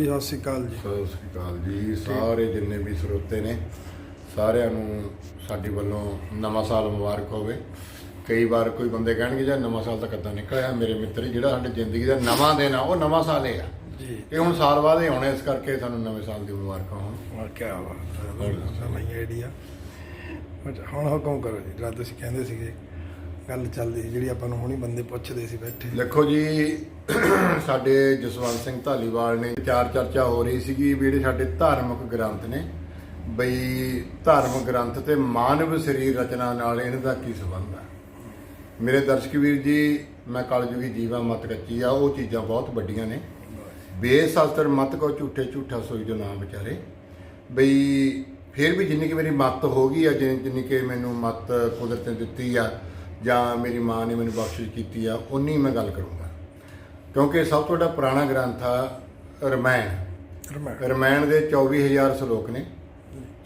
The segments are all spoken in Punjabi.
ਜੀ ਸਤਿ ਸ਼੍ਰੀ ਅਕਾਲ ਜੀ। ਸਤਿ ਸ੍ਰੀ ਅਕਾਲ ਜੀ। ਸਾਰੇ ਜਿੰਨੇ ਵੀ ਸਰੋਤੇ ਨੇ ਸਾਰਿਆਂ ਨੂੰ ਸਾਡੀ ਵੱਲੋਂ ਨਵਾਂ ਸਾਲ ਮੁਬਾਰਕ ਹੋਵੇ। ਕਈ ਵਾਰ ਕੋਈ ਬੰਦੇ ਕਹਿਣਗੇ ਜਾਂ ਨਵਾਂ ਸਾਲ ਤਾਂ ਕਦੋਂ ਨਿਕਲਿਆ? ਮੇਰੇ ਮਿੱਤਰ ਜਿਹੜਾ ਸਾਡੀ ਜ਼ਿੰਦਗੀ ਦਾ ਨਵਾਂ ਦਿਨ ਆ ਉਹ ਨਵਾਂ ਸਾਲ ਹੀ ਆ। ਜੀ। ਇਹ ਹੁਣ ਸਾਲ ਬਾਅਦ ਹੀ ਆਉਣਾ ਇਸ ਕਰਕੇ ਸਾਨੂੰ ਨਵੇਂ ਸਾਲ ਦੀ ਮੁਬਾਰਕਾਂ ਹੋਣ। ਹੋਰ ਕੀ ਬਾਤ ਹੈ। ਸਮਝ ਆਈਡੀਆ ਬਟ ਹੁਣ ਹੁਕਮ ਕਰੋ ਜੀ। ਜਿਹੜਾ ਤੁਸੀਂ ਕਹਿੰਦੇ ਸੀਗੇ ਗੱਲ ਚੱਲਦੀ ਸੀ ਜਿਹੜੀ ਆਪਾਂ ਨੂੰ ਹੁਣੀ ਬੰਦੇ ਪੁੱਛਦੇ ਸੀ ਬੈਠੇ। ਦੇਖੋ ਜੀ ਸਾਡੇ ਜਸਵੰਤ ਸਿੰਘ ਧਾਲੀਵਾਲ ਨੇ ਚਾਰ ਚਰਚਾ ਹੋ ਰਹੀ ਸੀਗੀ ਵੀ ਜਿਹੜੇ ਸਾਡੇ ਧਾਰਮਿਕ ਗ੍ਰੰਥ ਨੇ, ਬਈ ਧਾਰਮਿਕ ਗ੍ਰੰਥ ਤੇ ਮਾਨਵ ਸਰੀਰ ਰਚਨਾ ਨਾਲ ਇਹਨਾਂ ਦਾ ਕੀ ਸੰਬੰਧ ਆ? ਮੇਰੇ ਦਰਸ਼ਕ ਵੀਰ ਜੀ, ਮੈਂ ਕਲਯੁਗੀ ਜੀਵਾ ਮਤ ਕੱਚੀ ਆ, ਉਹ ਚੀਜ਼ਾਂ ਬਹੁਤ ਵੱਡੀਆਂ ਨੇ। ਬੇਸ਼ਾਸਤਰ ਮਤ ਕੋ ਝੂਠੇ ਝੂਠਾ ਸੋਈ ਜੋ ਨਾਮ ਵਿਚਾਰੇ। ਬਈ ਫਿਰ ਵੀ ਜਿੰਨੀ ਕਿ ਮੇਰੀ ਮਤ ਹੋ ਗਈ ਆ, ਜਿੰਨੀ ਜਿੰਨੀ ਕਿ ਮੈਨੂੰ ਮਤ ਕੁਦਰਤ ਨੇ ਦਿੱਤੀ ਆ, ਜਾਂ ਮੇਰੀ ਮਾਂ ਨੇ ਮੈਨੂੰ ਬਖਸ਼ਿਸ਼ ਕੀਤੀ ਆ ਉਨੀ ਮੈਂ ਗੱਲ ਕਰੂੰਗਾ। ਕਿਉਂਕਿ ਸਭ ਤੋਂ ਵੱਡਾ ਪੁਰਾਣਾ ਗ੍ਰੰਥ ਆ ਰਮਾਇਣ। ਰਮਾ ਰਮਾਇਣ ਦੇ 24000 ਸ਼ਲੋਕ ਨੇ।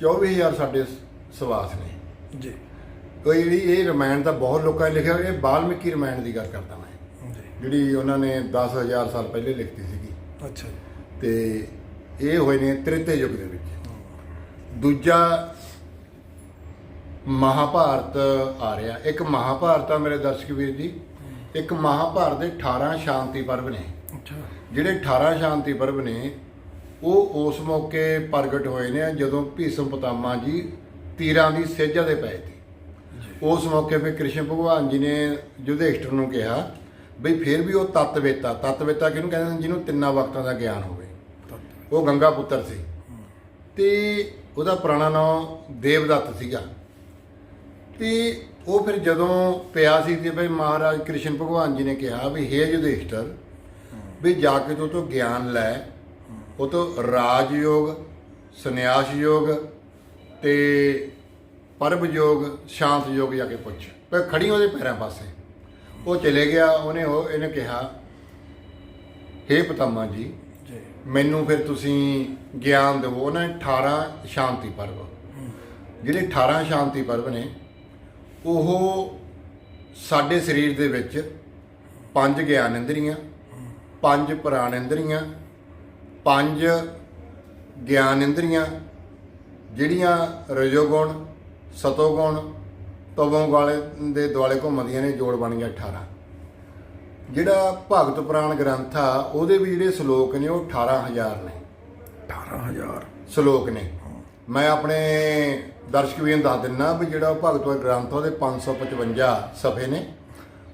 24000 ਸਾਡੇ ਸਵਾਸ ਨੇ। ਜੀ। ਕੋਈ ਵੀ ਇਹ ਰਮਾਇਣ ਤਾਂ ਬਹੁਤ ਲੋਕਾਂ ਨੇ ਲਿਖਿਆ ਇਹ ਬਾਲਮੀਕੀ ਰਮਾਇਣ ਦੀ ਗੱਲ ਕਰਦਾ ਮੈਂ। ਜਿਹੜੀ ਉਹਨਾਂ ਨੇ 10000 ਸਾਲ ਪਹਿਲੇ ਲਿਖਤੀ ਸੀਗੀ। ਅੱਛਾ ਤੇ ਇਹ ਹੋਏ ਨੇ ਤ੍ਰੇਤੇ ਯੁੱਗ ਦੇ ਵਿੱਚ। ਦੂਜਾ ਮਹਾਭਾਰਤ ਆ ਰਿਹਾ। ਇੱਕ ਮਹਾਭਾਰਤ ਆ ਮੇਰੇ ਦਰਸ਼ਕ ਵੀਰ ਜੀ। ਇੱਕ ਮਹਾਭਾਰਤ ਦੇ 18 ਸ਼ਾਂਤੀ ਪਰਵ ਨੇ। ਅੱਛਾ। ਜਿਹੜੇ 18 ਸ਼ਾਂਤੀ ਪਰਵ ਨੇ ਉਹ ਉਸ ਮੌਕੇ ਪ੍ਰਗਟ ਹੋਏ ਨੇ ਜਦੋਂ ਭੀਸ਼ਮ ਪਿਤਾਮਾ ਜੀ ਤੀਰਾਂ ਦੀ ਸੇਜਾ ਦੇ ਪਏ ਸੀ। ਉਸ ਮੌਕੇ 'ਤੇ ਕ੍ਰਿਸ਼ਨ ਭਗਵਾਨ ਜੀ ਨੇ ਯੁਧਿਸ਼ਠਰ ਨੂੰ ਕਿਹਾ ਬਈ ਫਿਰ ਵੀ ਉਹ ਤਤਵੇਤਾ ਤਤਵੇਤਾ ਕਿਹਨੂੰ ਕਹਿੰਦੇ ਨੇ? ਜਿਹਨੂੰ ਤਿੰਨਾਂ ਵਕਤਾਂ ਦਾ ਗਿਆਨ ਹੋਵੇ। ਉਹ ਗੰਗਾ ਪੁੱਤਰ ਸੀ। ਤੇ ਉਹਦਾ ਪੁਰਾਣਾ ਨਾਮ ਦੇਵਦੱਤ ਸੀਗਾ। ਤੇ ਉਹ ਫਿਰ ਜਦੋਂ ਪਿਆ ਸੀ ਤੇ ਬਈ ਮਹਾਰਾਜ ਕ੍ਰਿਸ਼ਨ ਭਗਵਾਨ ਜੀ ਨੇ ਕਿਹਾ ਵੀ ਹੇ ਯੁਧਿਸ਼ਠਰ ਵੀ ਜਾ ਕੇ ਤੂੰ ਤੋਂ ਗਿਆਨ ਲੈ। ਉਹ ਤੋਂ ਰਾਜ ਯੋਗ ਸੰਨਿਆਸ ਯੋਗ ਤੇ ਪਰਬ ਯੋਗ ਸ਼ਾਂਤ ਯੋਗ ਜਾ ਕੇ ਪੁੱਛ। ਪਰ ਖੜੀ ਉਹਦੇ ਪੈਰਾਂ ਪਾਸੇ। ਉਹ ਚਲੇ ਗਿਆ ਉਹਨੇ ਉਹ ਇਹਨੇ ਕਿਹਾ ਹੇ ਪਤੰਮਾ ਜੀ ਮੈਨੂੰ ਫਿਰ ਤੁਸੀਂ ਗਿਆਨ ਦਿਵੋ ਉਹਨਾਂ ਨੇ 18 ਸ਼ਾਂਤੀ ਪਰਬ। ਜਿਹੜੇ 18 ਸ਼ਾਂਤੀ ਪਰਬ ਨੇ ਉਹ ਸਾਡੇ ਸਰੀਰ ਦੇ ਵਿੱਚ ਪੰਜ ਗਿਆਨ ਇੰਦਰੀਆਂ ਪੰਜ ਪ੍ਰਾਣ ਇੰਦਰੀਆਂ ਪੰਜ ਗਿਆਨ ਇੰਦਰੀਆਂ ਜਿਹੜੀਆਂ ਰਜੋਗੁਣ ਸਤੋਗੁਣ ਤਮੋਗੁਣ ਵਾਲੇ ਦੇ ਦੁਆਲੇ ਘੁੰਮਦੀਆਂ ਨੇ ਜੋੜ ਬਣ ਗਿਆ 18 ਜਿਹੜਾ ਭਗਤ ਪੁਰਾਣ ਗ੍ਰੰਥ ਆ ਉਹਦੇ ਵੀ ਜਿਹੜੇ ਸ਼ਲੋਕ ਨੇ ਉਹ 18000 ਨੇ। 18000 ਸ਼ਲੋਕ ਨੇ। ਮੈਂ ਆਪਣੇ ਦਰਸ਼ਕ ਵੀਰਾਂ ਦੱਸ ਦਿੰਨਾ ਵੀ ਜਿਹੜਾ ਉਹ ਭਗਤ ਪੁਰਾਣ ਗ੍ਰੰਥ ਆ, ਉਹਦੇ 555 ਸਫੇ ਨੇ।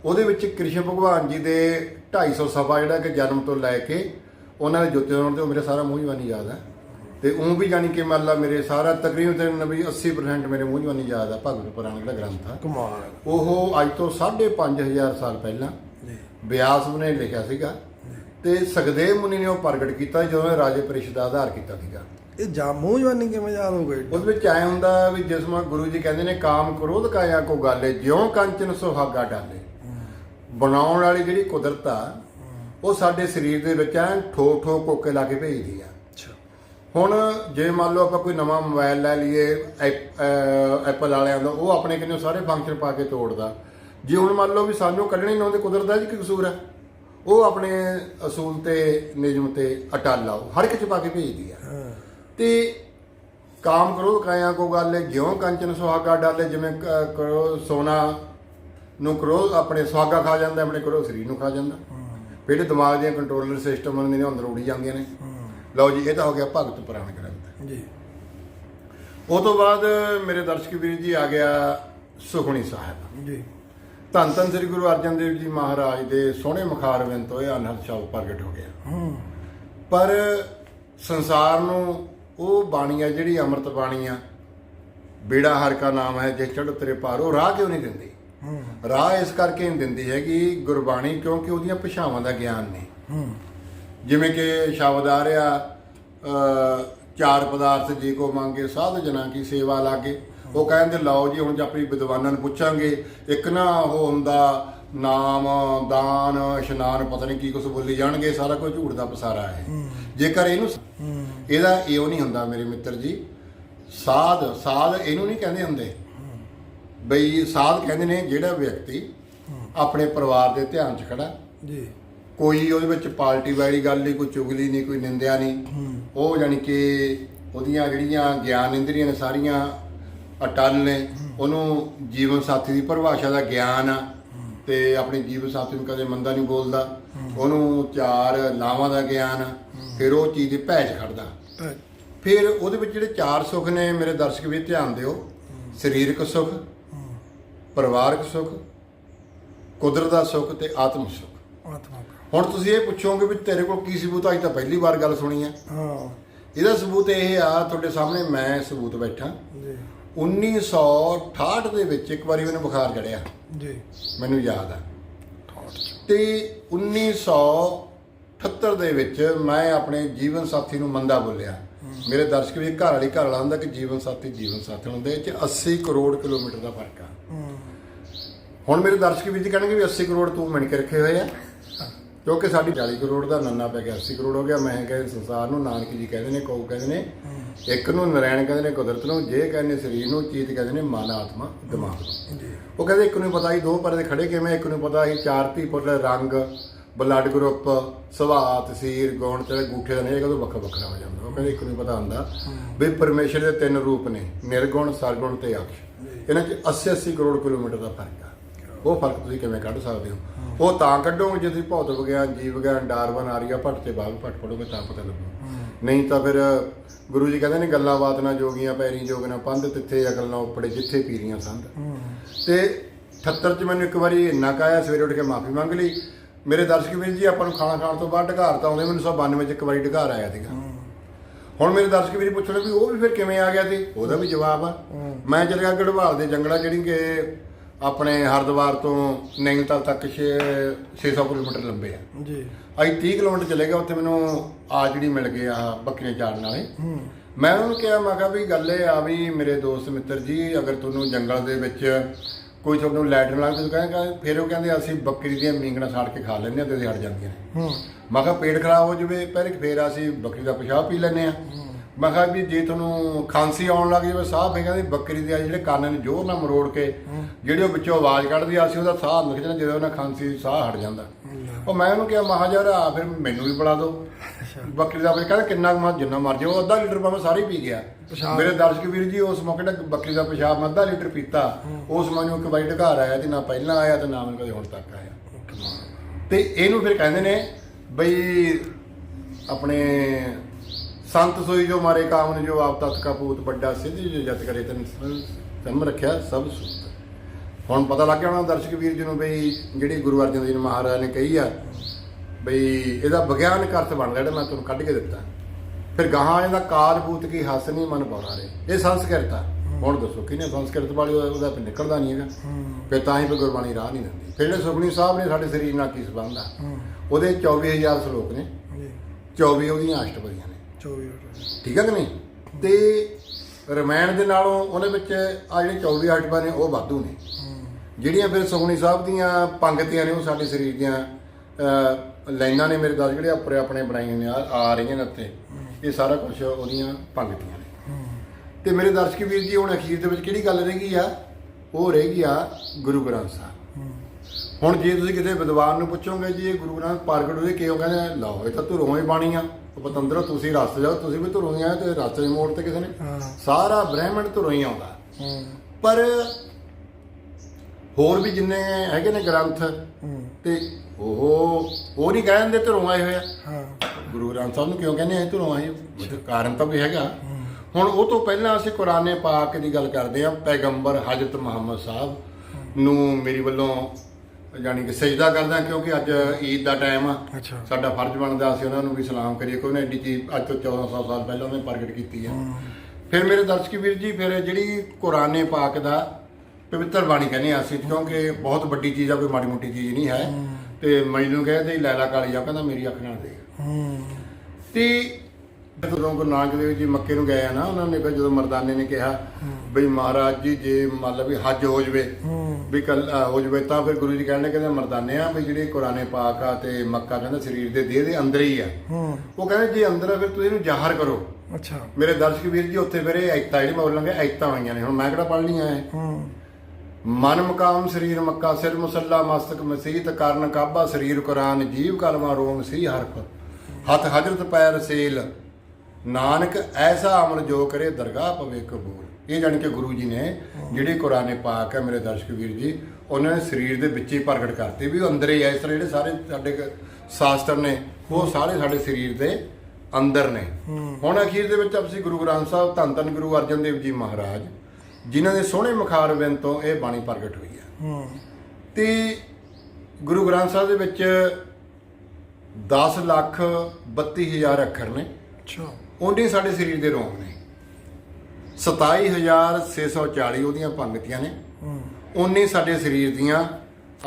ਉਹਦੇ ਵਿੱਚ ਕ੍ਰਿਸ਼ਨ ਭਗਵਾਨ ਜੀ ਦੇ 250 ਸਫਾ ਜਿਹੜਾ ਕਿ ਜਨਮ ਤੋਂ ਲੈ ਕੇ ਉਹਨਾਂ ਦੇ ਜੁੱਤੇ ਹੋਣ ਤੇ ਉਹ ਮੇਰੇ ਸਾਰਾ ਮੂੰਹ ਜਵਾਨੀ ਯਾਦ ਹੈ ਤੇ ਉਹ ਵੀ ਜਾਣੀ ਕਿ ਮੰਨ ਲਾ ਮੇਰੇ ਸਾਰਾ ਤਕਰੀਬਨ ਵੀ 80% ਮੇਰੇ ਮੂੰਹ ਜਵਾਨੀ ਯਾਦ ਆ ਭਗਤ ਪੁਰਾਣ ਜਿਹੜਾ ਗ੍ਰੰਥ ਆ। ਕਮਾਲ ਉਹ ਅੱਜ ਤੋਂ 5500 ਸਾਲ ਪਹਿਲਾਂ ਜੀ। ਵਿਆਸ ਨੇ ਲਿਖਿਆ ਸੀਗਾ। ਤੇ ਸੁਖਦੇਵ ਮੁਨੀ ਨੇ ਉਹ ਪ੍ਰਗਟ ਕੀਤਾ ਜਦੋਂ ਰਾਜੇ ਪ੍ਰਿਸ਼ ਦਾ ਆਧਾਰ ਕੀਤਾ ਸੀਗਾ। ਇਹ ਜਾਮੂ ਜਵਾਨੀ ਕਿਵੇਂ ਯਾਦ ਹੋ ਗਈ? ਉਸ ਵਿੱਚ ਆਇਆ ਹੁੰਦਾ ਵੀ ਜਿਸ ਮਾ ਗੁਰੂ ਜੀ ਕਹਿੰਦੇ ਨੇ ਕਾਮ ਕ੍ਰੋਧ ਕਾਇਆ ਕੋ ਗਾਲੇ ਜਿਉਂ ਕੰਚਨ ਸੁਹਾਗਾ ਡਾਲੇ। ਬਣਾਉਣ ਵਾਲੀ ਜਿਹੜੀ ਕੁਦਰਤ ਆ ਉਹ ਸਾਡੇ ਸਰੀਰ ਦੇ ਵਿੱਚ ਐ ਠੋ ਠੋ ਕੋਕੇ ਲਾ ਕੇ ਭੇਜਦੀ ਆ। ਹੁਣ ਜੇ ਮੰਨ ਲਓ ਆਪਾਂ ਕੋਈ ਨਵਾਂ ਮੋਬਾਈਲ ਲੈ ਲਈਏ ਐਪਲ ਵਾਲਿਆਂ ਦਾ ਉਹ ਆਪਣੇ ਕਿੰਨੇ ਸਾਰੇ ਫੰਕਸ਼ਨ ਪਾ ਕੇ ਤੋੜਦਾ। ਜੇ ਹੁਣ ਮੰਨ ਲਓ ਵੀ ਸਾਨੂੰ ਕੱਢਣੇ ਨਾ ਉਹਦੇ ਕੁਦਰਤ ਦਾ ਜੀ ਕੀ ਕਸੂਰ ਹੈ ਉਹ ਆਪਣੇ ਅਸੂਲ ਤੇ ਨਿਯਮ ਤੇ ਅਟਲ ਆ ਹਰ ਇੱਕ ਚ ਪਾ ਕੇ ਭੇਜਦੀ ਆ। ਤੇ ਕਾਮ ਕਰੋ ਕਾਇਆ ਕੋ ਗੱਲ ਜਿਉਂ ਕੰਚਨ ਸੁਹਾਗਾ ਡਾਲੇ ਜਿਵੇਂ ਕਰੋ ਸੋਨਾ ਨੂੰ ਕਰੋ ਆਪਣੇ ਸੁਹਾਗਾ ਖਾ ਜਾਂਦਾ ਆਪਣੇ ਕਰੋ ਸਰੀਰ ਨੂੰ ਖਾ ਜਾਂਦਾ। ਜਿਹੜੇ ਦਿਮਾਗ ਦੀਆਂ ਕੰਟਰੋਲਰ ਸਿਸਟਮ ਦੇ ਅੰਦਰ ਉੜੀ ਜਾਂਦੀਆਂ ਨੇ। ਲਓ ਜੀ ਇਹ ਤਾਂ ਹੋ ਗਿਆ ਭਗਤ ਪੁਰਾਣ ਗ੍ਰੰਥ। ਜੀ। ਉਹ ਤੋਂ ਬਾਅਦ ਮੇਰੇ ਦਰਸ਼ਕ ਵੀਰ ਜੀ ਆ ਗਿਆ ਸੁਖਣੀ ਸਾਹਿਬ। ਜੀ। ਧੰਨ ਧੰਨ ਸ੍ਰੀ ਗੁਰੂ ਅਰਜਨ ਦੇਵ ਜੀ ਮਹਾਰਾਜ ਦੇ ਸੋਹਣੇ ਮੁਖਾਰਵਿੰਦ ਤੋਂ ਇਹ ਅਨਹਦ ਸ਼ਬਦ ਪ੍ਰਗਟ ਹੋ ਗਿਆ। ਪਰ ਸੰਸਾਰ ਨੂੰ ਉਹ ਬਾਣੀ ਆ ਜਿਹੜੀ ਅੰਮ੍ਰਿਤ ਬਾਣੀ ਆ ਬੇੜਾ ਹਰ ਕਾ ਨਾਮ ਹੈ ਜੇ ਚੜ੍ਹ ਤੇਰੇ ਪਾਰ ਉਹ ਰਾਹ ਕਿਉਂ ਨਹੀਂ ਦਿੰਦੀ? ਹੂੰ। ਰਾਹ ਇਸ ਕਰਕੇ ਨਹੀਂ ਦਿੰਦੀ ਹੈਗੀ ਗੁਰਬਾਣੀ ਕਿਉਂਕਿ ਉਹਦੀਆਂ ਭਾਸ਼ਾਵਾਂ ਦਾ ਗਿਆਨ ਨੇ ਹੂੰ। ਜਿਵੇਂ ਕਿ ਸ਼ਬਦ ਆ ਰਿਹਾ ਚਾਰ ਪਦਾਰਥ ਜੀ ਕੋ ਮੰਗੇ ਸਾਧ ਜਨਾਂ ਕੀ ਸੇਵਾ ਲਾਗੇ। ਉਹ ਕਹਿੰਦੇ ਲਓ ਜੀ ਹੁਣ ਜੇ ਆਪਣੀ ਵਿਦਵਾਨਾਂ ਨੂੰ ਪੁੱਛਾਂਗੇ ਇੱਕ ਨਾ ਉਹ ਹੁੰਦਾ ਨਾਮ ਦਾਨ ਇਸ਼ਨਾਨ ਪਤਾ ਨਹੀਂ ਕੀ ਕੁਝ ਬੋਲੀ ਜਾਣਗੇ ਸਾਰਾ ਕੁਝ ਝੂਠ ਦਾ ਪਸਾਰਾ ਹੈ। ਜੇਕਰ ਇਹਨੂੰ ਇਹਦਾ ਇਹੋ ਨਹੀਂ ਹੁੰਦਾ ਮੇਰੇ ਮਿੱਤਰ ਜੀ। ਸਾਧ ਸਾਧ ਇਹਨੂੰ ਨਹੀਂ ਕਹਿੰਦੇ ਹੁੰਦੇ। ਬਈ ਸਾਧ ਕਹਿੰਦੇ ਨੇ ਜਿਹੜਾ ਵਿਅਕਤੀ ਆਪਣੇ ਪਰਿਵਾਰ ਦੇ ਧਿਆਨ 'ਚ ਖੜਾ ਜੀ। ਕੋਈ ਉਹਦੇ ਵਿੱਚ ਪਾਰਟੀ ਵਾਲੀ ਗੱਲ ਨਹੀਂ ਕੋਈ ਚੁਗਲੀ ਨਹੀਂ ਕੋਈ ਨਿੰਦਿਆ ਨਹੀਂ। ਉਹ ਜਾਨੀ ਕਿ ਉਹਦੀਆਂ ਜਿਹੜੀਆਂ ਗਿਆਨ ਇੰਦਰੀਆਂ ਨੇ ਸਾਰੀਆਂ ਅਟਲ ਨੇ ਉਹਨੂੰ ਜੀਵਨ ਸਾਥੀ ਦੀ ਪਰਿਭਾਸ਼ਾ ਦਾ ਗਿਆਨ ਆ। ਤੇ ਆਪਣੇ ਜੀਵਨ ਸਾਥੀ ਨੂੰ ਕਦੇ ਮੰਦਾ ਨਹੀਂ ਬੋਲਦਾ। ਉਹਨੂੰ ਚਾਰ ਲਾਵਾਂ ਦਾ ਗਿਆਨ ਫਿਰ ਉਹ ਚੀਜ਼ ਦੀ ਭੈਜ ਖੜਦਾ। ਫਿਰ ਉਹਦੇ ਵਿੱਚ ਜਿਹੜੇ ਚਾਰ ਸੁੱਖ ਨੇ ਮੇਰੇ ਦਰਸ਼ਕ ਵੀ ਧਿਆਨ ਦਿਓ। ਸਰੀਰਕ ਸੁੱਖ ਪਰਿਵਾਰਕ ਸੁੱਖ ਕੁਦਰਤ ਦਾ ਸੁੱਖ ਤੇ ਆਤਮ ਸੁੱਖ। ਹੁਣ ਤੁਸੀਂ ਇਹ ਪੁੱਛੋਗੇ ਵੀ ਤੇਰੇ ਕੋਲ ਕੀ ਸਬੂਤ? ਅੱਜ ਤਾਂ ਪਹਿਲੀ ਵਾਰ ਗੱਲ ਸੁਣੀ ਹੈ ਹਾਂ। ਇਹਦਾ ਸਬੂਤ ਇਹ ਆ ਤੁਹਾਡੇ ਸਾਹਮਣੇ ਮੈਂ ਸਬੂਤ ਬੈਠਾ। ਜੀ। 1968 ਦੇ ਵਿੱਚ ਇੱਕ ਵਾਰੀ ਮੈਨੂੰ ਬੁਖਾਰ ਚੜਿਆ। ਜੀ। ਮੈਨੂੰ ਯਾਦ ਆ। ਤੇ 1978 ਦੇ ਵਿੱਚ ਮੈਂ ਆਪਣੇ ਜੀਵਨ ਸਾਥੀ ਨੂੰ ਮੰਦਾ ਬੋਲਿਆ। ਮੇਰੇ ਦਰਸ਼ਕ ਵੀ ਘਰ ਵਾਲੀ ਘਰ ਵਾਲਾ ਹੁੰਦਾ ਕਿ ਜੀਵਨ ਸਾਥੀ ਜੀਵਨ ਸਾਥੀ ਹੁੰਦੇ ਇਹ ਚ 80 ਕਰੋੜ ਕਿਲੋਮੀਟਰ ਦਾ ਫ਼ਰਕ ਆ। ਹੁਣ ਮੇਰੇ ਦਰਸ਼ਕ ਵੀ ਜੀ ਕਹਿਣਗੇ ਵੀ 80 ਕਰੋੜ ਤੂੰ ਮਿਣ ਕੇ ਰੱਖੇ ਹੋਏ ਆ। ਕਿਉਂਕਿ ਸਾਡੀ 40 ਕਰੋੜ ਦਾ ਨੰਨਾ ਪੈ ਗਿਆ 80 ਕਰੋੜ ਹੋ ਗਿਆ। ਮੈਂ ਕਹਿੰਦੇ ਸੰਸਾਰ ਨੂੰ ਨਾਨਕ ਜੀ ਕਹਿੰਦੇ ਨੇ ਕਉ ਕਹਿੰਦੇ ਨੇ ਇੱਕ ਨੂੰ ਨਰਾਇਣ ਕਹਿੰਦੇ ਨੇ ਕੁਦਰਤ ਨੂੰ ਜੇ ਕਹਿੰਦੇ ਸਰੀਰ ਨੂੰ ਚੀਤ ਕਹਿੰਦੇ ਨੇ ਮਨ ਆਤਮਾ ਦਿਮਾਗ ਉਹ ਕਹਿੰਦੇ ਇੱਕ ਨੂੰ ਪਤਾ ਹੀ ਦੋ ਪਰਦੇ ਖੜੇ ਕਿਵੇਂ ਇੱਕ ਨੂੰ ਪਤਾ ਹੀ ਚਾਰ ਧੀ ਪੁੱਤ ਰੰਗ ਬਲੱਡ ਗਰੁੱਪ ਸੁਭਾਅ ਤਸੀਰ ਗੁਣ ਤੇ ਗੂਠੇ ਦਾ ਨਹੀਂ ਇਹ ਕਦੋਂ ਵੱਖਰਾ ਵੱਖਰਾ ਹੋ ਜਾਂਦਾ। ਉਹ ਕਹਿੰਦੇ ਇੱਕ ਨੂੰ ਪਤਾ ਹੁੰਦਾ ਵੀ ਪਰਮੇਸ਼ਰ ਦੇ ਤਿੰਨ ਰੂਪ ਨੇ ਨਿਰਗੁਣ ਸਰਗੁਣ ਤੇ ਅਕਸ਼। ਇਹਨਾਂ 'ਚ 80 80 ਕਰੋੜ ਕਿਲੋਮੀਟਰ ਦਾ ਫ਼ਰਕ ਆ। ਉਹ ਫ਼ਰਕ ਤੁਸੀਂ ਕਿਵੇਂ ਕੱਢ ਸਕਦੇ ਹੋ? ਉਹ ਤਾਂ ਕੱਢੋਗੇ ਜੇ ਤੁਸੀਂ ਭੌਤਿਕ ਵਿਗਿਆਨ ਜੀਵ ਵਿਗਿਆਨ ਡਾਰਵਨ ਆਰੀਆ ਭੱਟ ਤੇ ਬਾਗ ਭੱਟ ਪੜੋਗੇ ਤਾਂ ਪਤਾ ਲੱਗੂ। ਨਹੀਂ ਤਾਂ ਫਿਰ ਗੁਰੂ ਜੀ ਕਹਿੰਦੇ ਨੇ ਗੱਲਾਂ ਬਾਤ ਨਾ ਜੋਗੀਆਂ ਪੈਰੀ ਜੋਗ ਨਾ ਪੰਧ ਤਿੱਥੇ ਅਕਲ ਨਾ ਉਪੜੇ ਜਿੱਥੇ ਪੀਰੀਆਂ ਸੰਧ। ਤੇ 78 ਚ ਮੈਨੂੰ ਇੱਕ ਵਾਰੀ ਇੰਨਾ ਕਾਇਆ ਸਵੇਰੇ ਉੱਠ ਕੇ ਮਾਫੀ ਮੰਗ ਲਈ। ਮੇਰੇ ਦਰਸ਼ਕ ਵੀਰ ਜੀ ਆਪਾਂ ਨੂੰ ਖਾਣਾ ਖਾਣ ਤੋਂ ਬਾਅਦ ਢਕਾਰ ਤਾਂ ਆਉਂਦੇ ਮੈਨੂੰ 192 ਚ ਇੱਕ ਵਾਰੀ ਢਕਾਰ ਆਇਆ ਸੀਗਾ। ਹੁਣ ਮੇਰੇ ਦਰਸ਼ਕ ਵੀਰ ਪੁੱਛਣ ਵੀ ਉਹ ਵੀ ਫਿਰ ਕਿਵੇਂ ਆ ਗਿਆ ਸੀ? ਉਹਦਾ ਵੀ ਜਵਾਬ ਆ। ਮੈਂ ਚਲ ਗਿਆ ਗੜਵਾਲ ਦੇ ਜੰਗਲਾਂ ਜਿਹੜੀ ਕਿ ਆਪਣੇ ਹਰਦੁਆਰ ਤੋਂ ਨੈਣੀਤਾਲ ਤੱਕ 6 600 ਕਿਲੋਮੀਟਰ ਲੰਬੇ ਆ। ਜੀ। ਅਸੀਂ 30 ਕਿਲੋਮੀਟਰ ਚਲੇ ਗਏ ਉੱਥੇ ਮੈਨੂੰ ਆ ਜਿਹੜੀ ਮਿਲ ਗਈ ਆ ਬੱਕਰੀਆਂ ਚਾੜਨ ਵਾਲੇ। ਮੈਂ ਉਹਨੂੰ ਕਿਹਾ ਮੈਂ ਕਿਹਾ ਵੀ ਗੱਲ ਇਹ ਆ ਵੀ ਮੇਰੇ ਦੋਸਤ ਮਿੱਤਰ ਜੀ ਅਗਰ ਤੁਹਾਨੂੰ ਜੰਗਲ ਦੇ ਵਿੱਚ ਕੋਈ ਤੁਹਾਨੂੰ ਲੈਟਰ ਲੱਗਦਾ ਤੁਸੀਂ ਕਹਿੰਦੇ ਫਿਰ ਉਹ ਕਹਿੰਦੇ ਅਸੀਂ ਬੱਕਰੀ ਦੀਆਂ ਮੀਂਗਣਾ ਸਾੜ ਕੇ ਖਾ ਲੈਂਦੇ ਆ ਤੇ ਹਟ ਜਾਂਦੀਆਂ ਨੇ। ਮੈਂ ਕਿਹਾ ਪੇਟ ਖਰਾਬ ਹੋ ਜਵੇ ਪਹਿਲੇ ਫੇਰ ਅਸੀਂ ਬੱਕਰੀ ਦਾ ਪਿਸ਼ਾਬ ਪੀ ਲੈਂਦੇ ਆ ਮੈਂ ਕਿਹਾ ਵੀ ਜੇ ਤੁਹਾਨੂੰ ਖਾਂਸੀ ਆਉਣ ਲੱਗ ਜਾਵੇ ਸਾਹ ਫੇ ਕਹਿੰਦੇ ਬੱਕਰੀ ਦੇ ਜਿਹੜੇ ਕੰਨ ਨੂੰ ਜ਼ੋਰ ਨਾਲ ਮਰੋੜ ਕੇ ਜਿਹੜੀ ਉਹ ਵਿੱਚੋਂ ਆਵਾਜ਼ ਕੱਢਦੀ ਆ ਅਸੀਂ ਉਹਦਾ ਸਾਹ ਨਿਕਲ ਜਾਂਦਾ ਜਦੋਂ ਉਹਨਾਂ ਖਾਂਸੀ ਸਾਹ ਹਟ ਜਾਂਦਾ। ਉਹ ਮੈਂ ਉਹਨੂੰ ਕਿਹਾ ਮਹਾਜਰ ਆ ਫਿਰ ਮੈਨੂੰ ਵੀ ਪਿਲਾ ਦਿਓ ਬੱਕਰੀ ਦਾ ਫਿਰ ਕਹਿੰਦਾ ਕਿੰਨਾ ਕੁ ਮੈਂ ਜਿੰਨਾ ਮਰਜ਼ੀ ਉਹ ਅੱਧਾ ਲੀਟਰ ਭਾਵੇਂ ਸਾਰੇ ਪੀ ਗਿਆ। ਮੇਰੇ ਦਰਸ਼ਕ ਵੀਰ ਜੀ ਉਸ ਮੌਕੇ ਤੱਕ ਬੱਕਰੀ ਦਾ ਪਿਸ਼ਾਬ ਮੈਂ ਅੱਧਾ ਲੀਟਰ ਪੀਤਾ। ਉਸ ਮੈਨੂੰ ਇੱਕ ਵਾਰੀ ਢਕਾਰ ਆਇਆ ਤੇ ਨਾ ਪਹਿਲਾਂ ਆਇਆ ਤੇ ਨਾ ਮੈਨੂੰ ਕਦੇ ਹੁਣ ਤੱਕ ਆਇਆ। ਤੇ ਇਹਨੂੰ ਫਿਰ ਕਹਿੰਦੇ ਨੇ ਬਈ ਆਪਣੇ ਸੰਤ ਸੋਈ ਜੋ ਮਾਰੇ ਕਾਮਨ ਜੋ ਆਪ ਤਤ ਕਾ ਪੂਤ ਵੱਡਾ ਸਿੱਧੀ ਜੋ ਜਤ ਕਰੇ ਤਨ ਸੰਮ ਰੱਖਿਆ ਸਭ ਸੁਤ ਹੁਣ ਪਤਾ ਲੱਗ ਗਿਆ ਹੋਣਾ ਦਰਸ਼ਕ ਵੀਰ ਜੀ ਨੂੰ ਬਈ ਜਿਹੜੀ ਗੁਰੂ ਅਰਜਨ ਦੇਵ ਜੀ ਮਹਾਰਾਜ ਨੇ ਕਹੀ ਆ ਬਈ ਇਹਦਾ ਵਿਗਿਆਨਕ ਅਰਥ ਬਣਦਾ ਜਿਹੜਾ ਮੈਂ ਤੁਹਾਨੂੰ ਕੱਢ ਕੇ ਦਿੱਤਾ। ਫਿਰ ਗਾਹਾਂ ਇਹਦਾ ਕਾਲ ਭੂਤ ਕੀ ਹੱਸ ਨਹੀਂ ਮਨ ਪਾਉਣਾ ਰੇ ਇਹ ਸੰਸਕ੍ਰਿਤ ਆ। ਹੁਣ ਦੱਸੋ ਕਿਹਨੇ ਸੰਸਕ੍ਰਿਤ ਵਾਲੀ ਉਹਦਾ ਫਿਰ ਨਿਕਲਦਾ ਨਹੀਂ ਹੈਗਾ। ਫਿਰ ਤਾਂ ਹੀ ਫਿਰ ਗੁਰਬਾਣੀ ਰਾਹ ਨਹੀਂ ਦਿੰਦੀ। ਫਿਰ ਜਿਹੜੇ ਸੁਖਣੀ ਸਾਹਿਬ ਨੇ ਸਾਡੇ ਸਰੀਰ ਨਾਲ ਕੀ ਸੰਬੰਧ ਆ? ਉਹਦੇ 24000 ਸ਼ਲੋਕ ਨੇ। ਜੀ। 24 ਉਹਦੀਆਂ ਅਸ਼ਟਪਦੀਆਂ। ਨੇ 24 ਮਿੰਟ ਠੀਕ ਹੈ ਕਿ ਨਹੀਂ? ਤੇ ਰਮਾਇਣ ਦੇ ਨਾਲੋਂ ਉਹਦੇ ਵਿੱਚ ਆ ਜਿਹੜੇ 24 ਅਸ਼ਟਪਦੀਆਂ ਨੇ ਉਹ ਵਾਧੂ ਨੇ। ਜਿਹੜੀਆਂ ਫਿਰ ਸੁਖਣੀ ਸਾਹਿਬ ਦੀਆਂ ਪੰਗਤੀਆਂ ਨੇ ਉਹ ਸਾਡੇ ਸਰੀਰ ਦੀਆਂ ਲਾਈਨਾਂ ਨੇ ਮੇਰੇ ਦਸ ਜਿਹੜੇ ਉੱਪਰ ਆਪਣੇ ਬਣਾਈਆਂ ਨੇ ਆ ਰਹੀਆਂ ਨੇ ਉੱਤੇ। ਇਹ ਸਾਰਾ ਕੁਝ ਉਹਦੀਆਂ ਪੰਗਤੀਆਂ ਨੇ। ਤੇ ਮੇਰੇ ਦਰਸ਼ਕ ਵੀਰ ਜੀ ਹੁਣ ਅਖੀਰ ਦੇ ਵਿੱਚ ਕਿਹੜੀ ਗੱਲ ਰਹਿ ਗਈ ਆ? ਉਹ ਰਹਿ ਗਈ ਆ ਗੁਰੂ ਗ੍ਰੰਥ ਸਾਹਿਬ। ਹੁਣ ਜੇ ਤੁਸੀਂ ਕਿਸੇ ਵਿਦਵਾਨ ਨੂੰ ਪੁੱਛੋਗੇ ਜੀ ਇਹ ਗੁਰੂ ਗ੍ਰੰਥ ਪ੍ਰਗਟ ਹੋਏ ਕਿਉਂ ਕਹਿੰਦੇ ਲਓ ਇਹ ਤਾਂ ਧੁਰੋਂ ਹੀ ਬਾਣੀ ਆ। ਪਤੰਦਰੋ ਤੁਸੀਂ ਰਸਤੇ ਜਾਓ ਤੁਸੀਂ ਵੀ ਧੁਰੋਂ ਹੀ ਆਏ ਤੇ ਰਸਤੇ ਦੇ ਮੋੜ ਤੇ ਕਿਸੇ ਨੇ ਹਾਂ। ਸਾਰਾ ਬ੍ਰਹਿਮੰਡ ਧੁਰੋਂ ਹੀ ਆਉਂਦਾ। ਹੂੰ। ਪਰ ਹੋਰ ਵੀ ਜਿੰਨੇ ਹੈਗੇ ਨੇ ਗ੍ਰੰਥ ਤੇ ਉਹ ਉਹ ਨਹੀਂ ਕਹਿੰਦੇ ਧੁਰੋਂ ਆਏ ਹੋਏ ਆ। ਹਾਂ। ਗੁਰੂ ਗ੍ਰੰਥ ਸਾਹਿਬ ਨੂੰ ਕਿਉਂ ਕਹਿੰਦੇ ਆ ਧੁਰੋਂ ਆਏ ਉਹਦਾ ਕਾਰਨ ਤਾਂ ਵੀ ਹੈਗਾ। ਹੁਣ ਉਹ ਤੋਂ ਪਹਿਲਾਂ ਅਸੀਂ ਕੁਰਾਨੇ ਪਾਕ ਦੀ ਗੱਲ ਕਰਦੇ ਆ ਪੈਗੰਬਰ ਹਜ਼ਰਤ ਮੁਹੰਮਦ ਸਾਹਿਬ ਨੂੰ ਮੇਰੀ ਵੱਲੋਂ ਯਾਨੀ ਕਿ ਸਜਦਾ ਕਰਦਾ ਕਿਉਂਕਿ ਅੱਜ ਈਦ ਦਾ ਟਾਈਮ ਆ। ਅੱਛਾ। ਸਾਡਾ ਫਰਜ਼ ਬਣਦਾ ਅਸੀਂ ਉਹਨਾਂ ਨੂੰ ਵੀ ਸਲਾਮ ਕਰੀਏ ਕੋਈ ਨਾ ਐਡੀ ਚੀਜ਼ ਅੱਜ ਤੋਂ 1400 ਸਾਲ ਪਹਿਲਾਂ ਉਹਨੇ ਪ੍ਰਗਟ ਕੀਤੀ ਹੈ। ਫਿਰ ਮੇਰੇ ਦਰਸ਼ਕ ਵੀਰ ਜੀ ਫਿਰ ਜਿਹੜੀ ਕੁਰਾਨੇ ਪਾਕ ਦਾ ਪਵਿੱਤਰ ਬਾਣੀ ਕਹਿੰਦੇ ਆ ਅਸੀਂ ਕਿਉਂਕਿ ਬਹੁਤ ਵੱਡੀ ਚੀਜ਼ ਆ ਕੋਈ ਮਾੜੀ ਮੋਟੀ ਚੀਜ਼ ਨਹੀਂ ਹੈ। ਤੇ ਮੈਨੂੰ ਕਹਿੰਦੇ ਲੈਲਾ ਕਾਲੀ ਆ ਕਹਿੰਦਾ ਮੇਰੀ ਅੱਖ ਨਾਲ ਦੇਖ। ਤੇ ਜਦੋਂ ਗੁਰੂ ਨਾਨਕ ਦੇਵ ਜੀ ਮੱਕੇ ਨੂੰ ਗਏ ਆ ਨਾ ਉਹਨਾਂ ਨੇ ਫਿਰ ਜਦੋਂ ਮਰਦਾਨੇ ਨੇ ਕਿਹਾ ਬਈ ਮਹਾਰਾਜ ਜੀ ਜੇ ਮੰਨ ਲਓ ਵੀ ਹੱਜ ਹੋ ਜਵੇ ਵੀ ਕੱਲ ਹੋ ਜਵੇ ਤਾਂ ਫਿਰ ਗੁਰੂ ਜੀ ਕਹਿੰਦੇ ਕਹਿੰਦੇ ਮਰਦਾਨੇ ਆ ਵੀ ਜਿਹੜੇ ਕੁਰਾਨੇ ਪਾਕ ਆ ਤੇ ਮੱਕਾ ਕਹਿੰਦਾ ਸਰੀਰ ਦੇ ਦੇਹ ਦੇ ਅੰਦਰ ਹੀ ਆ। ਉਹ ਕਹਿੰਦੇ ਜੇ ਅੰਦਰ ਆ ਫਿਰ ਤੁਸੀਂ ਇਹਨੂੰ ਜ਼ਾਹਰ ਕਰੋ। ਅੱਛਾ। ਮੇਰੇ ਦਰਸ਼ਕ ਵੀਰ ਜੀ ਉੱਥੇ ਫਿਰ ਇਹ ਐਕਤਾ ਜਿਹੜੀ ਮੈਂ ਬੋਲਾਂਗੇ ਐਕਤਾ ਹੋਈਆਂ ਨੇ। ਹੁਣ ਮੈਂ ਕਿਹੜਾ ਪੜ੍ਹ ਲਈਆਂ ਹੂੰ। ਮਨ ਮਕਾਮ ਸਰੀਰ ਮੱਕਾ ਸਿਰ ਮੁਸੱਲਾ ਮਸਤਕ ਮਸੀਤ ਕਰਨ ਕਾਬਾ ਸਰੀਰ ਕੁਰਾਨ ਜੀਵ ਕਲਮਾ ਰੋਮ ਸੀ ਹਰਫ ਹੱਥ ਹਜਰਤ ਪੈਰ ਸੇਲ। ਨਾਨਕ ਐਸਾ ਅਮਲ ਜੋ ਕਰੇ ਦਰਗਾਹ ਪਵੇ ਕਬੂਲ ਇਹ ਜਾਣੀ ਕਿ ਗੁਰੂ ਜੀ ਨੇ ਜਿਹੜੇ ਕੁਰਾਨੇ ਪਾਕ ਹੈ ਮੇਰੇ ਦਰਸ਼ਕ ਵੀਰ ਜੀ ਉਹਨਾਂ ਨੇ ਸਰੀਰ ਦੇ ਵਿੱਚ ਹੀ ਪ੍ਰਗਟ ਕਰਤੇ ਵੀ ਉਹ ਅੰਦਰ ਹੀ ਹੈ ਇਸ ਤਰ੍ਹਾਂ ਜਿਹੜੇ ਸਾਰੇ ਸਾਡੇ ਸ਼ਾਸਤਰ ਨੇ ਉਹ ਸਾਰੇ ਸਾਡੇ ਸਰੀਰ ਦੇ ਅੰਦਰ ਨੇ। ਹੁਣ ਅਖੀਰ ਦੇ ਵਿੱਚ ਅਸੀਂ ਗੁਰੂ ਗ੍ਰੰਥ ਸਾਹਿਬ ਧੰਨ ਧੰਨ ਗੁਰੂ ਅਰਜਨ ਦੇਵ ਜੀ ਮਹਾਰਾਜ ਜਿਨ੍ਹਾਂ ਦੇ ਸੋਹਣੇ ਮੁਖਾਰ ਬਿੰਦ ਤੋਂ ਇਹ ਬਾਣੀ ਪ੍ਰਗਟ ਹੋਈ ਹੈ। ਹੂੰ। ਤੇ ਗੁਰੂ ਗ੍ਰੰਥ ਸਾਹਿਬ ਦੇ ਵਿੱਚ 10 ਲੱਖ 32 ਹਜ਼ਾਰ ਅੱਖਰ ਨੇ। ਅੱਛਾ। ਉਹਨੇ ਸਾਡੇ ਸਰੀਰ ਦੇ ਰੋਮ ਨੇ। 27640 ਉਹਦੀਆਂ ਪੰਗਤੀਆਂ ਨੇ। ਹੂੰ। ਉਹਨੇ ਸਾਡੇ ਸਰੀਰ ਦੀਆਂ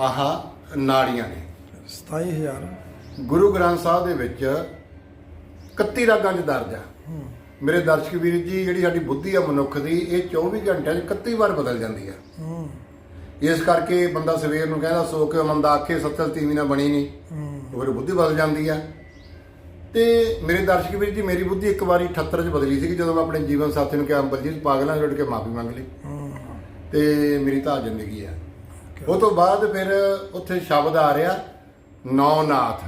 ਆਹ ਨਾੜੀਆਂ ਨੇ। 27000 ਗੁਰੂ ਗ੍ਰੰਥ ਸਾਹਿਬ ਦੇ ਵਿੱਚ 31 ਰਾਗਾਂ 'ਚ ਦਰਜ ਆ। ਮੇਰੇ ਦਰਸ਼ਕ ਵੀਰ ਜੀ ਜਿਹੜੀ ਸਾਡੀ ਬੁੱਧੀ ਆ ਮਨੁੱਖ ਦੀ ਇਹ 24 ਘੰਟਿਆਂ 'ਚ 31 ਵਾਰ ਬਦਲ ਜਾਂਦੀ ਆ। ਹੂੰ। ਇਸ ਕਰਕੇ ਬੰਦਾ ਸਵੇਰ ਨੂੰ ਕਹਿੰਦਾ ਸੋ ਕੇ ਮੰਦਾ ਆਖੇ ਸੱਤਲ ਤੀਵੀਂ ਨਾ ਬਣੀ ਨਹੀਂ ਹੂੰ। ਉਹ ਫਿਰ ਬੁੱਧੀ ਬਦਲ ਜਾਂਦੀ ਆ। ਤੇ ਮੇਰੇ ਦਰਸ਼ਕ ਵੀਰ ਜੀ ਮੇਰੀ ਬੁੱਧੀ ਇੱਕ ਵਾਰੀ 78 ਚ ਬਦਲੀ ਸੀ ਜਦੋਂ ਮੈਂ ਆਪਣੇ ਜੀਵਨ ਸਾਥੀ ਨੂੰ ਕਿਹਾ ਬਲਜੀਤ ਪਾਗਲਾਂ ਛੱਡ ਕੇ ਮਾਫੀ ਮੰਗ ਲਈ। ਤੇ ਮੇਰੀ ਤਾਂ ਜ਼ਿੰਦਗੀ ਆ। ਉਹ ਤੋਂ ਬਾਅਦ ਫਿਰ ਉੱਥੇ ਸ਼ਬਦ ਆ ਰਿਹਾ ਨੌ ਨਾਥ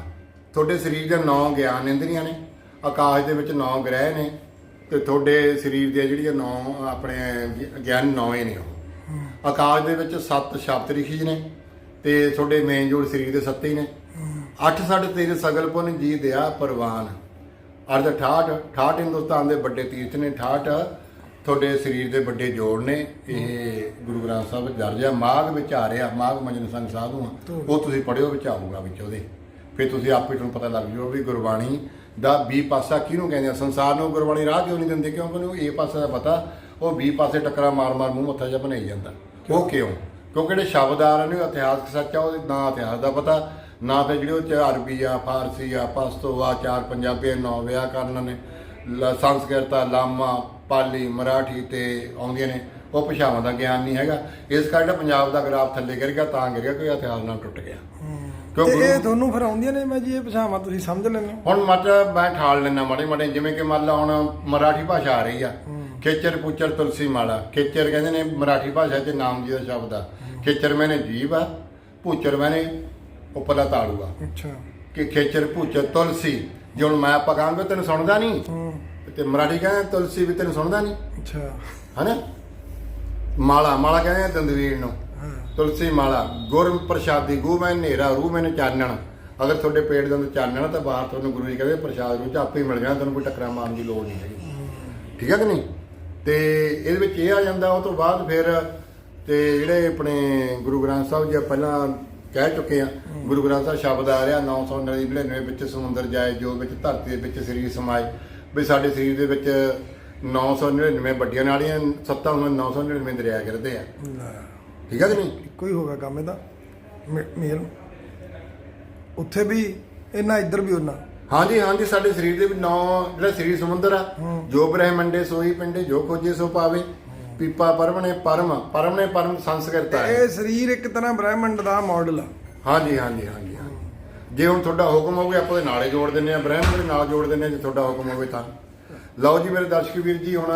ਤੁਹਾਡੇ ਸਰੀਰ ਦੇ ਨੌ ਗਿਆਨ ਇੰਦਰੀਆਂ ਨੇ ਆਕਾਸ਼ ਦੇ ਵਿੱਚ ਨੌ ਗ੍ਰਹਿ ਨੇ ਤੇ ਤੁਹਾਡੇ ਸਰੀਰ ਦੇ ਜਿਹੜੀਆਂ ਨੌ ਆਪਣੇ ਗਿਆਨ ਨੌ ਹੀ ਨੇ ਉਹ। ਆਕਾਸ਼ ਦੇ ਵਿੱਚ ਸੱਤ ਸ਼ਬਦ ਰਿਖੀ ਨੇ ਤੇ ਤੁਹਾਡੇ ਮੇਨ ਜੋੜ ਸਰੀਰ ਦੇ ਸੱਤ ਹੀ ਨੇ। ਅੱਠ ਸਾਡੇ ਤੇਰੇ ਸਗਲ ਪੁਨ ਜੀ ਦਿਆ ਪਰਵਾਨ। ਅਰਧ 68 68 ਹਿੰਦੁਸਤਾਨ ਦੇ ਵੱਡੇ ਤੀਰਥ ਨੇ 68 ਤੁਹਾਡੇ ਸਰੀਰ ਦੇ ਵੱਡੇ ਜੋੜ ਨੇ। ਇਹ ਗੁਰੂ ਗ੍ਰੰਥ ਸਾਹਿਬ ਦਰਜ ਆ ਮਾਘ ਵਿੱਚ ਆ ਰਿਹਾ, ਮਾਘ ਮਜਨ ਸੰਗ ਸਾਧੂ ਆ। ਉਹ ਤੁਸੀਂ ਪੜਿਓ ਵਿੱਚ ਆਊਗਾ ਵਿੱਚ ਉਹਦੇ। ਫਿਰ ਤੁਸੀਂ ਆਪੇ ਤੁਹਾਨੂੰ ਪਤਾ ਲੱਗ ਜਾਊਗਾ ਵੀ ਗੁਰਬਾਣੀ ਦਾ ਵੀ ਪਾਸਾ ਕਿਹਨੂੰ ਕਹਿੰਦੇ ਆ? ਸੰਸਾਰ ਨੂੰ ਗੁਰਬਾਣੀ ਰਾਹ ਕਿਉਂ ਨਹੀਂ ਦਿੰਦੇ? ਕਿਉਂਕਿ ਉਹਨੂੰ ਇਹ ਪਾਸੇ ਦਾ ਪਤਾ, ਉਹ ਵੀ ਪਾਸੇ ਟੱਕਰਾ ਮਾਰ ਮਾਰ ਮੂੰਹ ਮੱਥਾ ਜਿਹਾ ਬਣਾਈ ਜਾਂਦਾ। ਉਹ ਕਿਉਂ? ਕਿਉਂਕਿ ਜਿਹੜੇ ਸ਼ਬਦਾਰ ਨੇ ਇਤਿਹਾਸਕ ਸੱਚ ਆ, ਉਹਦੇ ਨਾ ਇਤਿਹਾਸ ਦਾ ਪਤਾ। ਨਾ ਫਿਰ ਜਿਹੜੇ ਉਹ ਚ ਅਰਬੀ ਆ ਫਾਰਸੀ ਆ ਪਸ਼ਤੋ ਆ ਚਾਰ ਪੰਜਾਬੀ ਨੌ ਵਿਆਕਰਨ ਨੇ। ਲ- ਸੰਸਕ੍ਰਿਤ ਆ ਲਾਮਾ ਪਾਲੀ ਮਰਾਠੀ ਤੇ ਆਉਂਦੀਆਂ ਨੇ। ਉਹ ਭਾਸ਼ਾਵਾਂ ਦਾ ਗਿਆਨ ਨਹੀਂ ਹੈਗਾ। ਇਸ ਕਰਕੇ ਪੰਜਾਬ ਦਾ ਗ੍ਰਾਫ ਥੱਲੇ ਗਿਰ ਗਿਆ ਤਾਂ ਗਿਰ ਗਿਆ ਕੋਈ ਇਤਿਹਾਸ ਨਾਲ ਟੁੱਟ ਗਿਆ। ਕਿਉਂ ਤੇ ਇਹ ਤੁਹਾਨੂੰ ਫਿਰ ਆਉਂਦੀਆਂ ਨੇ ਮੈਂ ਜੀ ਇਹ ਭਾਸ਼ਾਵਾਂ ਤੁਸੀਂ ਸਮਝ ਹੋ। ਹੁਣ ਮਤ ਮੈਂ ਠਾਲ ਲੈਣਾ ਮਾੜੇ ਮਾੜੇ ਜਿਵੇਂ ਕਿ ਮੰਨ ਲਾ ਹੁਣ ਮਰਾਠੀ ਭਾਸ਼ਾ ਆ ਰਹੀ ਆ। ਖੇਚਰ ਪੁੱਚਰ ਤੁਲਸੀ ਮਾਲਾ। ਖੇਚਰ ਕਹਿੰਦੇ ਨੇ ਮਰਾਠੀ ਭਾਸ਼ਾ 'ਚ ਨਾਮ ਜੀ ਦਾ ਸ਼ਬਦ ਆ। ਖੇਚਰ ਮੈਨੇ ਜੀਵ ਆ ਪੁੱਚਰ ਮੈਨੇ ਉੱਪਰਲਾ ਤਾੜੂ ਆ। ਅੱਛਾ। ਕਿ ਖੇਚਰ ਪੁੱਚਰ ਤੁਲਸੀ ਜੇ ਹੁਣ ਮੈਂ ਆਪਾਂ ਕਹਾਂਗੇ ਤੈਨੂੰ ਸੁਣਦਾ ਨਹੀਂ ਹੂੰ। ਤੇ ਮਰਾਠੀ ਕਹਿੰਦੇ ਤੁਲਸੀ ਵੀ ਤੈਨੂੰ ਸੁਣਦਾ ਨਹੀਂ ਅੱਛਾ। ਹਨਾ? ਮਾਲਾ ਮਾਲਾ ਕਹਿੰਦੇ ਆ ਦੰਦਵੀਰ ਨੂੰ। ਹਾਂ। ਤੁਲਸੀ ਮਾਲਾ ਗੁਰ ਪ੍ਰਸ਼ਾਦੀ ਗੂ ਮੈਂ ਹਨੇਰਾ ਰੂ ਮੈਨੂੰ ਚਾਨਣ। ਅਗਰ ਤੁਹਾਡੇ ਪੇਟ ਦੇ ਅੰਦਰ ਚਾਨਣ ਤਾਂ ਬਾਹਰ ਤੁਹਾਨੂੰ ਗੁਰੂ ਜੀ ਕਹਿੰਦੇ ਪ੍ਰਸ਼ਾਦ ਰੂਹ ਚ ਆਪੇ ਹੀ ਮਿਲ ਜਾਣਾ ਤੁਹਾਨੂੰ ਕੋਈ ਟੱਕਰਾ ਮਾਰਨ ਦੀ ਲੋੜ ਨਹੀਂ ਹੈਗੀ। ਠੀਕ ਹੈ ਕਿ ਨਹੀਂ? ਤੇ ਇਹਦੇ ਵਿੱਚ ਇਹ ਆ ਜਾਂਦਾ ਉਹ ਤੋਂ ਬਾਅਦ ਫਿਰ ਤੇ ਜਿਹੜੇ ਆਪਣੇ ਗੁਰੂ ਗ੍ਰੰਥ ਸਾਹਿਬ ਜੀ ਪਹਿਲਾਂ ਕਹਿ ਚੁੱਕੇ ਆ। ਗੁਰੂ ਗ੍ਰੰਥ ਸਾਹਿਬ ਸ਼ਬਦ ਆ ਰਿਹਾ 999 ਵਿੱਚ ਸਮੁੰਦਰ ਜਾਏ ਜੋ ਵਿੱਚ ਧਰਤੀ ਦੇ ਵਿੱਚ ਸਰੀਰ ਸਮਾਏ। ਵੀ ਸਾਡੇ ਸਰੀਰ ਦੇ ਵਿੱਚ 999 ਵੱਡੀਆਂ ਨਾੜੀਆਂ ਸੱਤਾਂ ਹੁਣ 999 ਦਰਿਆ ਗਿਰਦੇ ਆ। ਠੀਕ ਹੈ ਕਿ ਨਹੀਂ? ਇੱਕੋ ਹੀ ਹੋ ਗਿਆ ਕੰਮ ਇਹਦਾ ਮੇ- ਮੇਲ। ਉੱਥੇ ਵੀ ਇੰਨਾ ਇੱਧਰ ਵੀ ਉਹਨਾਂ ਹਾਂਜੀ ਹਾਂਜੀ ਸਾਡੇ ਸਰੀਰ ਦੇ ਵੀ ਨੌ ਜਿਹੜਾ ਸਰੀਰ ਸਮੁੰਦਰ ਆ ਜੋ ਬ੍ਰਹਮੰਡੇ ਸੋਈ ਪਿੰਡੇ ਜੋ ਖੋਜੇ ਸੋ ਪਾਵੇ। ਪੀਪਾ ਪਰਮਣੇ ਪਰਮ ਪਰਮਣੇ ਪਰਮ ਸੰਸਕ੍ਰਿਤ ਹੈ। ਇਹ ਸਰੀਰ ਇੱਕ ਤਰ੍ਹਾਂ ਬ੍ਰਹਿਮੰਡ ਦਾ ਮਾਡਲ ਆ। ਹਾਂਜੀ ਹਾਂਜੀ ਹਾਂਜੀ ਹਾਂਜੀ। ਜੇ ਹੁਣ ਤੁਹਾਡਾ ਹੁਕਮ ਹੋਵੇ ਆਪਾਂ ਦੇ ਨਾਲੇ ਜੋੜ ਦਿੰਨੇ ਆ ਬ੍ਰਹਮ ਦੇ ਨਾਲ ਜੋੜ ਦਿੰਨੇ ਆ ਜੇ ਤੁਹਾਡਾ ਹੁਕਮ ਹੋਵੇ ਤਾਂ। ਲਓ ਜੀ ਮੇਰੇ ਦਰਸ਼ਕ ਵੀਰ ਜੀ ਹੁਣ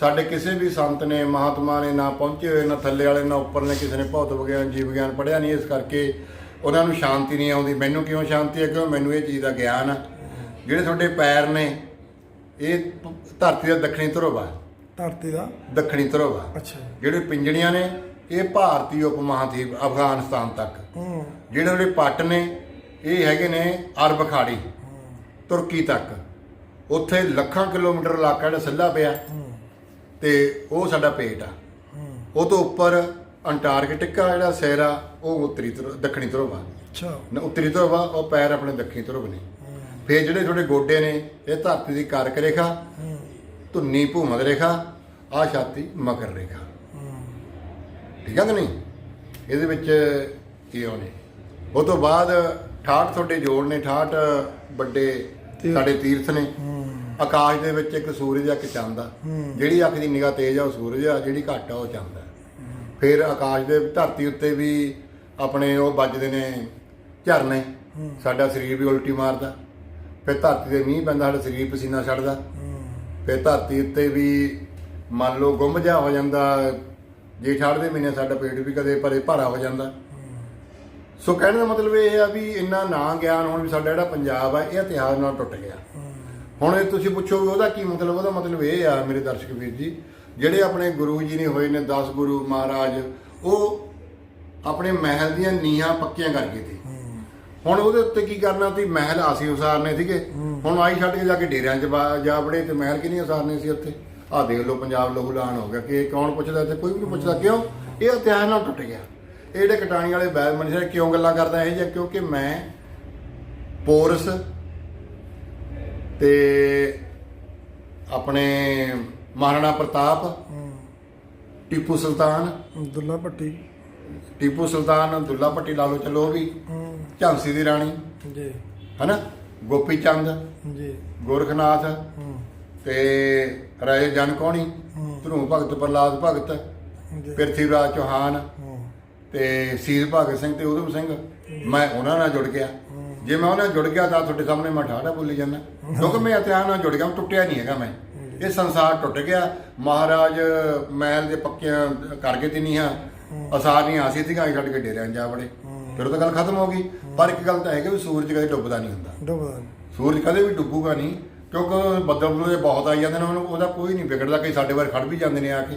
ਸਾਡੇ ਕਿਸੇ ਵੀ ਸੰਤ ਨੇ ਮਹਾਤਮਾ ਨੇ ਨਾ ਪਹੁੰਚੇ ਹੋਏ ਨਾ ਥੱਲੇ ਵਾਲੇ ਨਾ ਉੱਪਰ ਨੇ ਕਿਸੇ ਨੇ ਭੌਤ ਵਿਗਿਆਨ ਜੀਵ ਵਿਗਿਆਨ ਪੜ੍ਹਿਆ ਨਹੀਂ ਇਸ ਕਰਕੇ ਉਹਨਾਂ ਨੂੰ ਸ਼ਾਂਤੀ ਨਹੀਂ ਆਉਂਦੀ। ਮੈਨੂੰ ਕਿਉਂ ਸ਼ਾਂਤੀ ਹੈ? ਕਿਉਂ? ਮੈਨੂੰ ਇਹ ਚੀਜ਼ ਦਾ ਗਿਆਨ ਆ। ਜਿਹੜੇ ਤੁਹਾਡੇ ਪੈਰ ਨੇ ਇਹ ਧਰਤੀ ਦਾ ਦੱਖਣੀ ਧਰੁਵ ਆ। ਧਰਤੀ ਦਾ? ਦੱਖਣੀ ਧਰੁਵ ਆ। ਅੱਛਾ। ਜਿਹੜੇ ਪਿੰਜੜੀਆਂ ਨੇ ਇਹ ਭਾਰਤੀ ਉਪ ਮਹਾਦੀਪ ਅਫਗਾਨਿਸਤਾਨ ਤੱਕ। ਹੂੰ। ਜਿਹੜੇ ਉਹਦੇ ਪੱਟ ਨੇ ਇਹ ਹੈਗੇ ਨੇ ਅਰਬ ਖਾੜੀ ਤੁਰਕੀ ਤੱਕ। ਉੱਥੇ ਲੱਖਾਂ ਕਿਲੋਮੀਟਰ ਇਲਾਕਾ ਜਿਹੜਾ ਸਿੱਧਾ ਪਿਆ। ਤੇ ਉਹ ਸਾਡਾ ਪੇਟ ਆ। ਉਹ ਤੋਂ ਉੱਪਰ ਅੰਟਾਰਕਟਿਕਾ ਜਿਹੜਾ ਸਹਿਰਾ ਉਹ ਉੱਤਰੀ ਦੱਖਣੀ ਧਰੁਵ ਆ। ਅੱਛਾ। ਨਾ ਉੱਤਰੀ ਧਰੁਵ ਆ ਉਹ ਪੈਰ ਆਪਣੇ ਦੱਖਣੀ ਧਰੁਵ ਨੇ ਫਿਰ ਜਿਹੜੇ ਤੁਹਾਡੇ ਗੋਡੇ ਨੇ ਇਹ ਧਰਤੀ ਦੀ ਕਾਰਕ ਰੇਖਾ ਧੁੰਨੀ ਭੂਮਧ ਰੇਖਾ ਆ ਛਾਤੀ ਮਕਰ ਰੇਖਾ। ਠੀਕ ਹੈ ਕਿ ਨਹੀਂ? ਇਹਦੇ ਵਿੱਚ ਕੀ ਆਉਣੇ ਉਹ ਤੋਂ ਬਾਅਦ 68 ਤੁਹਾਡੇ ਜੋੜ ਨੇ 68 ਵੱਡੇ ਸਾਡੇ ਤੀਰਥ ਨੇ। ਆਕਾਸ਼ ਦੇ ਵਿੱਚ ਇੱਕ ਸੂਰਜ ਆ ਇੱਕ ਚੰਦ ਆ। ਜਿਹੜੀ ਅੱਖ ਦੀ ਨਿਗਾਹ ਤੇਜ਼ ਆ ਉਹ ਸੂਰਜ ਆ ਜਿਹੜੀ ਘੱਟ ਆ ਉਹ ਚੰਦ ਆ। ਫਿਰ ਆਕਾਸ਼ ਦੇ ਧਰਤੀ ਉੱਤੇ ਵੀ ਆਪਣੇ ਉਹ ਵੱਜਦੇ ਨੇ ਝਰਨੇ। ਸਾਡਾ ਸਰੀਰ ਵੀ ਉਲਟੀ ਮਾਰਦਾ। ਫਿਰ ਧਰਤੀ ਦੇ ਮੀਂਹ ਪੈਂਦਾ ਸਾਡਾ ਸਰੀਰ ਪਸੀਨਾ ਛੱਡਦਾ। ਫਿਰ ਧਰਤੀ ਉੱਤੇ ਵੀ ਮੰਨ ਲਓ ਗੁੰਮ ਜਾ ਹੋ ਜਾਂਦਾ, ਜੇ ਠਾੜ ਦੇ ਮਹੀਨੇ ਸਾਡਾ ਪੇਟ ਵੀ ਕਦੇ ਭਰੇ ਭਾਰਾ ਹੋ ਜਾਂਦਾ। ਸੋ ਕਹਿਣ ਦਾ ਮਤਲਬ ਇਹ ਆ ਵੀ ਇੰਨਾ ਨਾ ਗਿਆਨ ਹੁਣ ਵੀ ਸਾਡਾ ਜਿਹੜਾ ਪੰਜਾਬ ਆ, ਇਹ ਇਤਿਹਾਸ ਨਾਲ ਟੁੱਟ ਗਿਆ। ਹੁਣ ਇਹ ਤੁਸੀਂ ਪੁੱਛੋ ਵੀ ਉਹਦਾ ਕੀ ਮਤਲਬ, ਉਹਦਾ ਮਤਲਬ ਇਹ ਆ ਮੇਰੇ ਦਰਸ਼ਕ ਵੀਰ ਜੀ, ਜਿਹੜੇ ਆਪਣੇ ਗੁਰੂ ਜੀ ਨੇ ਹੋਏ ਨੇ 10 ਗੁਰੂ ਮਹਾਰਾਜ, ਉਹ ਆਪਣੇ ਮਹਿਲ ਦੀਆਂ ਨੀਹਾਂ ਪੱਕੀਆਂ ਕਰਕੇ ਤੇ ਹੁਣ ਉਹਦੇ ਉੱਤੇ ਕੀ ਕਰਨਾ ਸੀ? ਮਹਿਲ ਆਸੀ ਉਸਾਰਨੇ ਸੀਗੇ। ਹੁਣ ਆਈ ਛੱਡ ਕੇ ਜਾ ਕੇ ਡੇਰਿਆਂ 'ਚ ਜਾ ਵੜੇ ਤੇ ਮਹਿਲ ਕਿ ਨਹੀਂ ਉਸਾਰਨੇ ਸੀ ਉੱਥੇ? ਆਹ ਦੇਖ ਲਓ ਪੰਜਾਬ ਲਹੂ ਲਾਣ ਹੋ ਗਿਆ। ਕਿ ਇਹ ਕੌਣ ਪੁੱਛਦਾ ਇੱਥੇ? ਕੋਈ ਵੀ ਨਹੀਂ ਪੁੱਛਦਾ। ਕਿਉਂ? ਇਹ ਇਤਿਹਾਸ ਨਾਲ ਟੁੱਟ ਗਿਆ। ਇਹ ਜਿਹੜੇ ਕਟਾਣੀ ਵਾਲੇ ਬੈਲ ਮਨਸ਼ਰ ਕਿਉਂ ਗੱਲਾਂ ਕਰਦਾ ਇਹ ਜਿਹਾ? ਕਿਉਂਕਿ ਮੈਂ ਪੋਰਸ ਤੇ ਆਪਣੇ ਮਹਾਰਾਣਾ ਪ੍ਰਤਾਪ ਟੀਪੂ ਸੁਲਤਾਨ ਦੁੱਲਾ ਭੱਟੀ। ਟੀਪੂ ਸੁਲਤਾਨ ਦੁੱਲਾ ਭੱਟੀ ਲਾ ਲਓ ਚਲੋ ਉਹ ਵੀ। ਝਾਂਸੀ ਦੀ ਰਾਣੀ। ਜੀ। ਹਨਾ? ਗੋਪੀ ਚੰਦ ਜੀ। ਗੋਰਖਨਾਥ ਤੇ ਰਾਏ ਜਨ ਕੌਣੀ ਹੂੰ। ਧਰੂ ਭਗਤ ਪ੍ਰਲਾਦ ਭਗਤ ਜੀ। ਪ੍ਰਿਥਵੀਰਾਜ ਚੌਹਾਨ ਤੇ ਸੀਰ ਭਗਤ ਸਿੰਘ ਤੇ ਉਧਮ ਸਿੰਘ। ਮੈਂ ਉਹਨਾਂ ਨਾਲ ਜੁੜ ਗਿਆ। ਜੇ ਮੈਂ ਉਹਨਾਂ ਨਾਲ ਜੁੜ ਗਿਆ ਤਾਂ ਤੁਹਾਡੇ ਸਾਹਮਣੇ ਮੈਂ ਠਾੜਾ ਬੋਲੀ ਜਾਂਦਾ। ਕਿਉਂਕਿ ਮੈਂ ਇਤਿਹਾਸ ਨਾਲ ਜੁੜ ਗਿਆ ਟੁੱਟਿਆ ਨਹੀਂ ਹੈਗਾ ਮੈਂ। ਇਹ ਸੰਸਾਰ ਟੁੱਟ ਗਿਆ। ਮਹਾਰਾਜ ਮਹਿਲ ਦੇ ਪੱਕਿਆਂ ਕਰਕੇ ਤੇ ਨਹੀਂ ਹਾਂ ਅਸਾਰ ਨਹੀਂ ਆਸੀ ਸੀਗਾ ਅਸੀਂ ਛੱਡ ਕੇ ਡੇਰਿਆਂ 'ਚ ਜਾ ਵੜੇ। ਫਿਰ ਉਹ ਤਾਂ ਗੱਲ ਖਤਮ ਹੋ ਗਈ। ਪਰ ਇੱਕ ਗੱਲ ਤਾਂ ਹੈ ਕਿ ਵੀ ਸੂਰਜ ਕਦੇ ਡੁੱਬਦਾ ਨਹੀਂ ਹੁੰਦਾ। ਡੁੱਬਦਾ ਸੂਰਜ ਕਦੇ ਵੀ ਡੁੱਬੂਗਾ ਨਹੀਂ ਕਿਉਂਕਿ ਬੱਦਲ ਬੁਲੇ ਬਹੁਤ ਆਈ ਜਾਂਦੇ ਨੇ ਉਹਨੂੰ ਉਹਦਾ ਕੋਈ ਨਹੀਂ ਵਿਗੜਦਾ ਕਈ ਸਾਡੇ ਵਾਰ ਖੜ ਵੀ ਜਾਂਦੇ ਨੇ ਆ ਕੇ।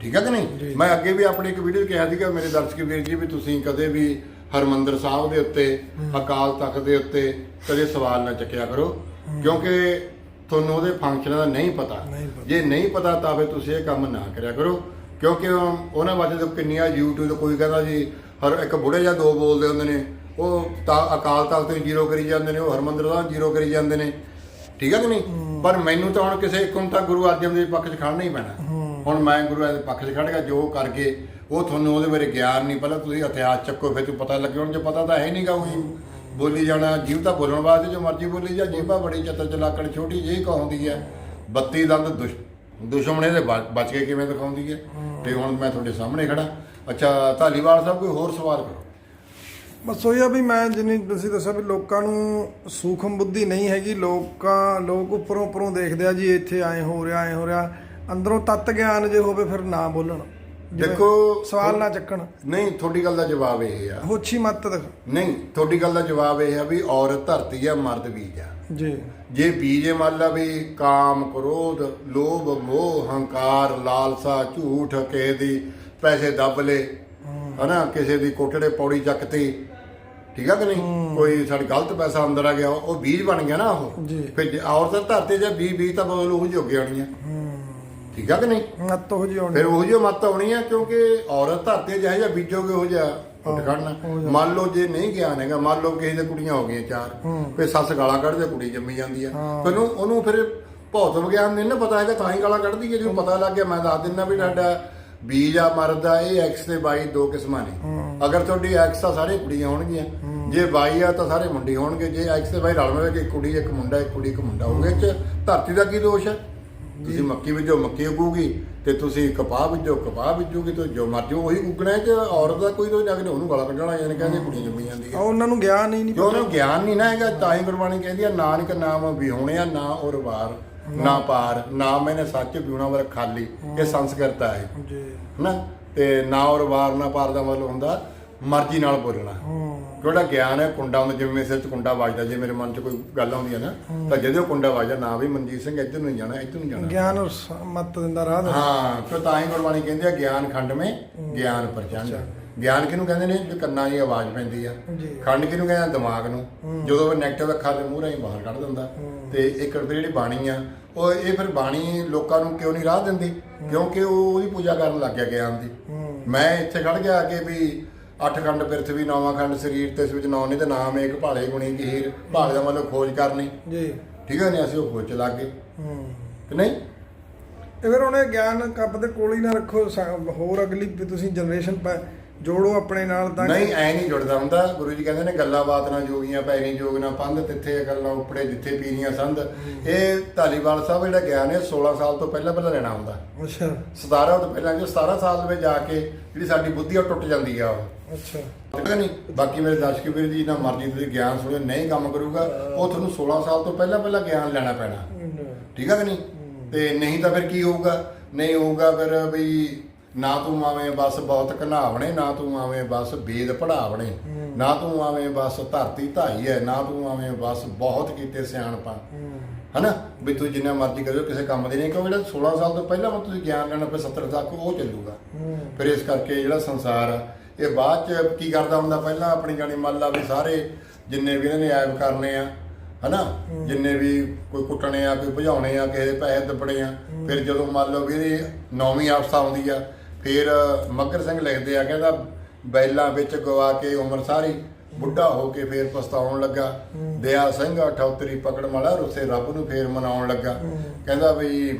ਠੀਕ ਹੈ ਕਿ ਨਹੀਂ? ਮੈਂ ਅੱਗੇ ਵੀ ਆਪਣੀ ਇੱਕ ਵੀਡੀਓ ਕਿਹਾ ਸੀਗਾ ਮੇਰੇ ਦਰਸ਼ਕ ਵੀਰ ਜੀ ਵੀ ਤੁਸੀਂ ਕਦੇ ਵੀ ਹਰਮੰਦਰ ਸਾਹਿਬ ਦੇ ਉੱਤੇ ਅਕਾਲ ਤਖਤ ਦੇ ਉੱਤੇ ਕਦੇ ਸਵਾਲ ਨਾ ਚੱਕਿਆ ਕਰੋ। ਕਿਉਂਕਿ ਤੁਹਾਨੂੰ ਉਹਦੇ ਫੰਕਸ਼ਨਾਂ ਦਾ ਨਹੀਂ ਪਤਾ। ਨਹੀਂ ਪਤਾ। ਜੇ ਨਹੀਂ ਪਤਾ ਤਾਂ ਫਿਰ ਤੁਸੀਂ ਇਹ ਕੰਮ ਨਾ ਕਰਿਆ ਕਰੋ। ਕਿਉਂਕਿ ਉਹ- ਉਹਨਾਂ ਵਾਸਤੇ ਤਾਂ ਕਿੰਨੀਆਂ YouTube ਤੇ ਕੋਈ ਕਹਿੰਦਾ ਜੀ ਹਰ ਇੱਕ ਬੁੜੇ ਜਾਂ ਦੋ ਬੋਲਦੇ ਹੁੰਦੇ ਨੇ ਉਹ ਤਾਂ ਅਕਾਲ ਤਖਤ ਨੂੰ ਜ਼ੀਰੋ ਕਰੀ ਜਾਂਦੇ ਨੇ ਉਹ ਹਰਮੰਦਰ ਸਾਹਿਬ ਜ਼ੀਰੋ ਕਰੀ ਜਾਂਦੇ ਨੇ। ਠੀਕ ਹੈ ਕਿ ਨਹੀਂ? ਪਰ ਮੈਨੂੰ ਤਾਂ ਹੁਣ ਕਿਸੇ ਇੱਕ ਨੂੰ ਤਾਂ ਗੁਰੂ ਅਰਜਨ ਦੇ ਪੱਖ 'ਚ ਖੜਨਾ ਹੀ ਪੈਣਾ। ਹੁਣ ਮੈਂ ਗੁਰੂ ਦੇ ਪੱਖ 'ਚ ਖੜ ਗਿਆ ਜੋ ਕਰਕੇ ਉਹ ਤੁਹਾਨੂੰ ਉਹਦੇ ਬਾਰੇ ਗਿਆਨ ਨਹੀਂ ਪਹਿਲਾਂ ਤੁਸੀਂ ਇਤਿਹਾਸ ਚੱਕੋ ਫਿਰ ਤੁਹਾਨੂੰ ਪਤਾ ਲੱਗੇ ਹੁਣ ਜੇ ਪਤਾ ਤਾਂ ਹੈ ਨਹੀਂਗਾ ਉਹੀ। ਬੋਲੀ ਜਾਣਾ ਜੀਵ ਤਾਂ ਬੋਲਣ ਵਾਸਤੇ ਜੋ ਮਰਜ਼ੀ ਬੋਲੀ ਜਾ ਜੀਭਾ ਬੜੀ ਚਤਰ ਚਲਾਕਣ ਛੋਟੀ ਜਿਹੀ ਕਹਾਉਂਦੀ ਹੈ 32 ਦੰਦ ਦੁਸ਼ ਦੁਸ਼ਮਣ ਇਹਦੇ ਬ- ਬਚ ਕੇ ਕਿਵੇਂ ਦਿਖਾਉਂਦੀ ਹੈ? ਤੇ ਹੁਣ ਮੈਂ ਤੁਹਾਡੇ ਸਾਹਮਣੇ ਖੜਾ। ਅੱਛਾ, ਧਾਲੀਵਾਲ ਸਾਹਿਬ, ਕੋਈ ਹੋਰ ਸਵਾਲ ਕਰੋ। ਬਸ ਉਹ ਆ ਵੀ ਮੈਂ ਜਿੰਨੀ ਤੁਸੀਂ ਦੱਸਿਆ ਵੀ ਲੋਕਾਂ ਨੂੰ ਸੂਖਮ ਬੁੱਧੀ ਨਹੀਂ ਹੈਗੀ, ਲੋਕਾਂ, ਲੋਕ ਉੱਪਰੋਂ ਉੱਪਰੋਂ ਦੇਖਦੇ ਆ ਜੀ, ਇੱਥੇ ਐਂ ਹੋ ਰਿਹਾ, ਐਂ ਹੋ ਰਿਹਾ। ਅੰਦਰੋਂ ਤੱਤ ਗਿਆਨ ਜੇ ਹੋਵੇ ਫਿਰ ਨਾ ਬੋਲਣ। ਦੇਖੋ ਸਵਾਲ ਨਾ ਚੱਕਣ। ਨਹੀਂ ਤੁਹਾਡੀ ਗੱਲ ਦਾ ਜਵਾਬ ਇਹ ਆ। ਹੋਛੀ ਮੱਤ ਨਹੀਂ ਤੁਹਾਡੀ ਗੱਲ ਦਾ ਜਵਾਬ ਇਹ ਆ ਵੀ ਔਰਤ ਧਰਤੀ ਆ ਮਰਦ ਬੀਜ ਆ। ਜੀ। ਜੇ ਬੀਜੇ ਮੰਨ ਲਾ ਵੀ ਕਾਮ ਕ੍ਰੋਧ ਲੋਭ ਮੋਹ ਹੰਕਾਰ ਲਾਲਸਾ ਝੂਠ ਕਿਸੇ ਦੀ ਪੈਸੇ ਦੱਬ ਲੇ ਹਨਾ ਕਿਸੇ ਦੀ ਕੋਟੜੇ ਪੌੜੀ ਚੱਕਤੀ ਠੀਕ ਆ ਕਿ ਨਹੀਂ? ਕੋਈ ਸਾਡੀ ਗਲਤ ਪੈਸਾ ਅੰਦਰ ਆ ਗਿਆ ਉਹ ਬੀਜ ਬਣ ਗਿਆ ਨਾ ਉਹ। ਫਿਰ ਔਰਤ ਧਰਤੀ ਜੇ ਬੀਜ ਬੀਜ ਤਾਂ ਬਦਲ ਉਹ ਜੋਗੇ ਠੀਕ ਆ ਕਿ ਨਹੀਂ? ਮੱਤ ਹੋ ਜੀ ਹੋਣੀ। ਫਿਰ ਉਹ ਜੋ ਮੱਤ ਆਉਣੀ ਆ ਕਿਉਂਕਿ ਔਰਤ ਧਰਤੀ ਜਿਹੋ ਜਿਹਾ ਬੀਜੋਗੇ ਉਹ ਜਿਹਾ ਉੱਠ ਖੜਨਾ। ਮੰਨ ਲਓ ਜੇ ਨਹੀਂ ਗਿਆਨ ਹੈਗਾ ਮੰਨ ਲਓ ਕਿਸੇ ਦੇ ਕੁੜੀਆਂ ਹੋ ਗਈਆਂ ਚਾਰ ਫਿਰ ਸੱਸ ਗਾਲਾਂ ਕੱਢਦੇ ਕੁੜੀ ਜੰਮੀ ਜਾਂਦੀ ਆ। ਫਿਰ ਉਹਨੂੰ ਉਹਨੂੰ ਫਿਰ ਭੌਤ ਵਿਗਿਆਨ ਨਹੀਂ ਨਾ ਪਤਾ ਹੈਗਾ ਤਾਂ ਹੀ ਗਾਲਾਂ ਕੱਢਦੀ ਹੈ ਜਿਹਨੂੰ ਪਤਾ ਲੱਗ ਗਿਆ ਮੈਂ ਦੱਸ ਦਿੰਦਾ ਵੀ ਸਾਡਾ ਬੀਜ ਆ ਮਰਦ ਆ ਇਹ ਐਕਸ ਤੇ ਵਾਈ ਦੋ ਕਿਸਮਾਂ ਨੇ। ਅਗਰ ਤੁਹਾਡੀ ਐਕਸ ਆ ਸਾਰੇ ਕੁੜੀਆਂ ਹੋਣਗੀਆਂ। ਜੇ ਵਾਈ ਆ ਤਾਂ ਸਾਰੇ ਮੁੰਡੇ ਹੋਣਗੇ। ਜੇ ਐਕਸ ਤੇ ਵਾਈ ਰਲ ਮਿਲ ਕੇ ਇੱਕ ਕੁੜੀ ਇੱਕ ਮੁੰਡਾ ਇੱਕ ਕੁੜੀ ਇੱਕ ਮੁੰਡਾ ਹੋਊਗਾ ਇਹ ਚ ਧਰਤੀ ਦਾ ਕੀ ਦੋਸ਼ ਹੈ ਤੁਸੀਂ ਮੱਕੀ ਬੀਜੋ ਮੱਕੀ ਉਗੂਗੀ ਤੇ ਤੁਸੀਂ ਕਪਾਹ ਬੀਜੋ ਕਪਾਹ ਬੀਜੋਗੇ ਤੇ ਜੋ ਮਰਜ਼ੀ ਉਹੀ ਉਗਣਾ ਹੈ ਕਿ ਔਰਤ ਦਾ ਕੋਈ ਦੋਸ਼ ਨਹੀਂ ਉਹਨੂੰ ਗਾਲਾਂ ਕੱਢਣਾ ਯਾਨੀ ਕਹਿੰਦੇ ਕੁੜੀ ਜੰਮੀ ਜਾਂਦੀ ਹੈ ਉਹਨਾਂ ਨੂੰ ਗਿਆਨ ਨਹੀਂ ਜੋ ਉਹਨੂੰ ਗਿਆਨ ਨਹੀਂ ਨਾ ਹੈਗਾ ਤਾਂ ਹੀ ਗੁਰਬਾਣੀ ਕਹਿੰਦੀ ਆ ਨਾਨਕ ਨਾਮ ਵਿਹੋਣਿਆ ਨਾ ਔਰ ਵਾਰ ਨਾ ਪਾਰ ਨਾ ਮੈਨੇ ਸੱਚ ਵਿਉਣਾ ਵਰ ਖਾਲੀ ਇਹ ਸੰਸਕ੍ਰਿਤ ਹੈ ਜੀ। ਹਨਾ? ਤੇ ਨਾ ਔਰ ਵਾਰ ਨਾ ਪਾਰ ਦਾ ਮਤਲਬ ਹੁੰਦਾ। ਮਰਜ਼ੀ ਨਾਲ ਬੋਲਣਾ। ਹੂੰ। ਜਿਹੜਾ ਗਿਆਨ ਹੈ ਕੁੰਡਾ ਹੁੰਦਾ ਜਿਵੇਂ ਮੇਰੇ ਸਿਰ 'ਚ ਕੁੰਡਾ ਵੱਜਦਾ ਜੇ ਮੇਰੇ ਮਨ 'ਚ ਕੋਈ ਗੱਲ ਆਉਂਦੀ ਹੈ ਨਾ ਤਾਂ ਜਦੋਂ ਕੁੰਡਾ ਵੱਜਦਾ ਨਾ ਵੀ ਮਨਜੀਤ ਸਿੰਘ ਇੱਧਰ ਨੂੰ ਜਾਣਾ ਇੱਧਰ ਨੂੰ ਜਾਣਾ। ਗਿਆਨ ਮੱਤ ਦਿੰਦਾ ਰਾਹ ਦਾ ਹਾਂ ਫਿਰ ਤਾਂ ਹੀ ਗੁਰਬਾਣੀ ਕਹਿੰਦੀ ਆ ਗਿਆਨ ਖੰਡ ਮੇ ਗਿਆਨ ਪ੍ਰਚੰਡ ਗਿਆਨ ਕਿਹਨੂੰ ਕਹਿੰਦੇ ਨੇ? ਜੋ ਕੰਨਾਂ 'ਚ ਆਵਾਜ਼ ਪੈਂਦੀ ਆ। ਖੰਡ ਕਿਹਨੂੰ ਕਹਿੰਦੇ ਆ? ਦਿਮਾਗ ਨੂੰ। ਜਦੋਂ ਉਹ ਨੈਗੇਟਿਵ ਅੱਖਾਂ ਦੇ ਮੂੰਹ ਰਾਹੀਂ ਬਾਹਰ ਕੱਢ ਦਿੰਦਾ ਤੇ ਇੱਕ ਜਿਹੜੀ ਬਾਣੀ ਆ ਉਹ ਇਹ ਫਿਰ ਬਾਣੀ ਲੋਕਾਂ ਨੂੰ ਕਿਉਂ ਨਹੀਂ ਰਾਹ ਦਿੰਦੀ? ਕਿਉਂਕਿ ਉਹ ਉਹਦੀ ਪੂਜਾ ਕਰਨ ਲੱਗ ਗਿਆ ਗਿਆਨ ਦੀ। ਮੈਂ ਇੱਥੇ ਖੜ ਗਿਆ ਕਿ ਵੀ ਅੱਠ ਖੰਡ ਪ੍ਰਿਥਵੀ ਨੌਵਾਂ ਖੰਡ ਸਰੀਰ ਤੇ ਇਸ ਵਿੱਚ ਨੌ ਨਹੀਂ ਤੇ ਨਾਮ ਏਕ ਭਾਲੇ ਗੁਣੀ ਕੀ ਹੀਰ ਭਾਲੇ ਦਾ ਮਤਲਬ ਖੋਜ ਕਰਨੀ। ਜੀ। ਠੀਕ ਹੈ ਨਹੀਂ ਅਸੀਂ ਉਹ ਖੋਜ ਚ ਲੱਗ ਗਏ। ਹੂੰ। ਕਿ ਨਹੀਂ? ਇਹ ਫਿਰ ਉਹਨੇ ਗਿਆਨ ਕੱਪ ਦੇ ਕੋਲ ਹੀ ਨਾ ਰੱਖੋ ਹੋਰ ਅਗਲੀ ਤੁਸੀਂ ਜਨਰੇਸ਼ਨ ਜੋੜੋ ਆਪਣੇ ਨਾਲ ਤਾਂ ਨਹੀਂ ਐ ਨਹੀਂ ਜੁੜਦਾ ਹੁੰਦਾ। ਗੁਰੂ ਜੀ ਕਹਿੰਦੇ ਨੇ ਗੱਲਾਂ ਬਾਤ ਨਾਲ ਜੋਗੀਆਂ ਪੈਰੀ ਜੋਗ ਨਾ ਪੰਧ ਤਿੱਥੇ ਗੱਲਾਂ ਉਪੜੇ ਜਿੱਥੇ ਪੀਰੀਆਂ ਸੰਧ। ਇਹ ਧਾਲੀਵਾਲ ਸਾਹਿਬ ਜਿਹੜਾ ਗਿਆਨ ਹੈ 16 ਸਾਲ ਤੋਂ ਪਹਿਲਾਂ ਪਹਿਲਾਂ ਲੈਣਾ ਹੁੰਦਾ। ਅੱਛਾ। 17 ਤੋਂ ਪਹਿਲਾਂ ਜੋ 17 ਸਾਲ ਦੇ ਵਿੱਚ ਜਾ ਕੇ ਜਿਹੜੀ ਸਾਡੀ ਬੁੱਧੀ ਉਹ ਟੁੱਟ ਜਾਂਦੀ ਆ ਉਹ। ਅੱਛਾ। ਹੈ ਨਹੀਂ? ਬਾਕੀ ਮੇਰੇ ਦਰਸ਼ਕ ਵੀਰ ਜੀ ਨਾ ਮਰਜ਼ੀ ਤੁਸੀਂ ਗਿਆਨ ਸੁਣਿਓ ਨਹੀਂ ਕੰਮ ਕਰੂਗਾ ਉਹ ਤੁਹਾਨੂੰ 16 ਸਾਲ ਤੋਂ ਪਹਿਲਾਂ ਪਹਿਲਾਂ ਗਿਆਨ ਲੈਣਾ ਪੈਣਾ। ਠੀਕ ਹੈ ਕਿ ਨਹੀਂ? ਤੇ ਨਹੀਂ ਤਾਂ ਫਿਰ ਕੀ ਹੋਊਗਾ? ਨਹੀਂ ਹੋਊਗਾ ਫਿਰ ਵੀ ਨਾ ਤੂੰ ਆਵੇਂ ਬਸ ਬਹੁਤ ਘਨਾਵਣੇ ਨਾ ਤੂੰ ਆਵੇਂ ਬਸ ਵੇਦ ਪੜਾਵਣੇ ਨਾ ਤੂੰ ਆਵੇਂ ਬਸ ਧਰਤੀ ਧਾਈ ਹੈ ਨਾ ਤੂੰ ਆਵੇਂ ਬਸ ਬਹੁਤ ਕੀਤੇ ਸਿਆਣਪਾਂ। ਹਨਾ? ਵੀ ਤੂੰ ਜਿੰਨਾ ਮਰਜ਼ੀ ਕਰਿਓ ਕਿਸੇ ਕੰਮ ਦੇ ਨਹੀਂ ਕਿਉਂਕਿ ਜਿਹੜਾ 16 ਸਾਲ ਤੋਂ ਪਹਿਲਾਂ ਵਾ ਤੁਸੀਂ ਗਿਆਨ ਲੈਣਾ ਫਿਰ 70 ਤੱਕ ਉਹ ਚੱਲੂਗਾ। ਫਿਰ ਇਸ ਕਰਕੇ ਜਿਹੜਾ ਸੰਸਾਰ ਆ ਇਹ ਬਾਅਦ ਚ ਕੀ ਕਰਦਾ ਹੁੰਦਾ ਪਹਿਲਾਂ ਆਪਣੀ ਜਾਣੀ ਮੰਨ ਲਾ ਵੀ ਸਾਰੇ ਜਿੰਨੇ ਵੀ ਇਹਨਾਂ ਨੇ ਐਬ ਕਰਨੇ ਆ ਹਨਾ? ਜਿੰਨੇ ਵੀ ਕੋਈ ਕੁੱਟਣੇ ਆ ਕੋਈ ਭਜਾਉਣੇ ਆ ਕਿਸੇ ਦੇ ਪੈਸੇ ਦੱਬਣੇ ਆ ਫਿਰ ਜਦੋਂ ਮੰਨ ਲਓ ਵੀ ਇਹਦੀ ਨੌਵੀਂ ਅਵਸਥਾ ਆਉਂਦੀ ਆ ਫਿਰ ਮੱਗਰ ਸਿੰਘ ਲਿਖਦੇ ਆ ਕਹਿੰਦਾ ਬੈਲਾਂ ਵਿੱਚ ਗਵਾ ਕੇ ਉਮਰ ਸਾਰੀ ਬੁੱਢਾ ਹੋ ਕੇ ਫੇਰ ਪਛਤਾਉਣ ਲੱਗਾ। ਦਿਆ ਸਿੰਘ ਅਠੌਤਰੀ ਪਕੜ ਮਾਲਾ ਰੁੱਸੇ ਰੱਬ ਨੂੰ ਫੇਰ ਮਨਾਉਣ ਲੱਗਾ। ਕਹਿੰਦਾ ਵੀ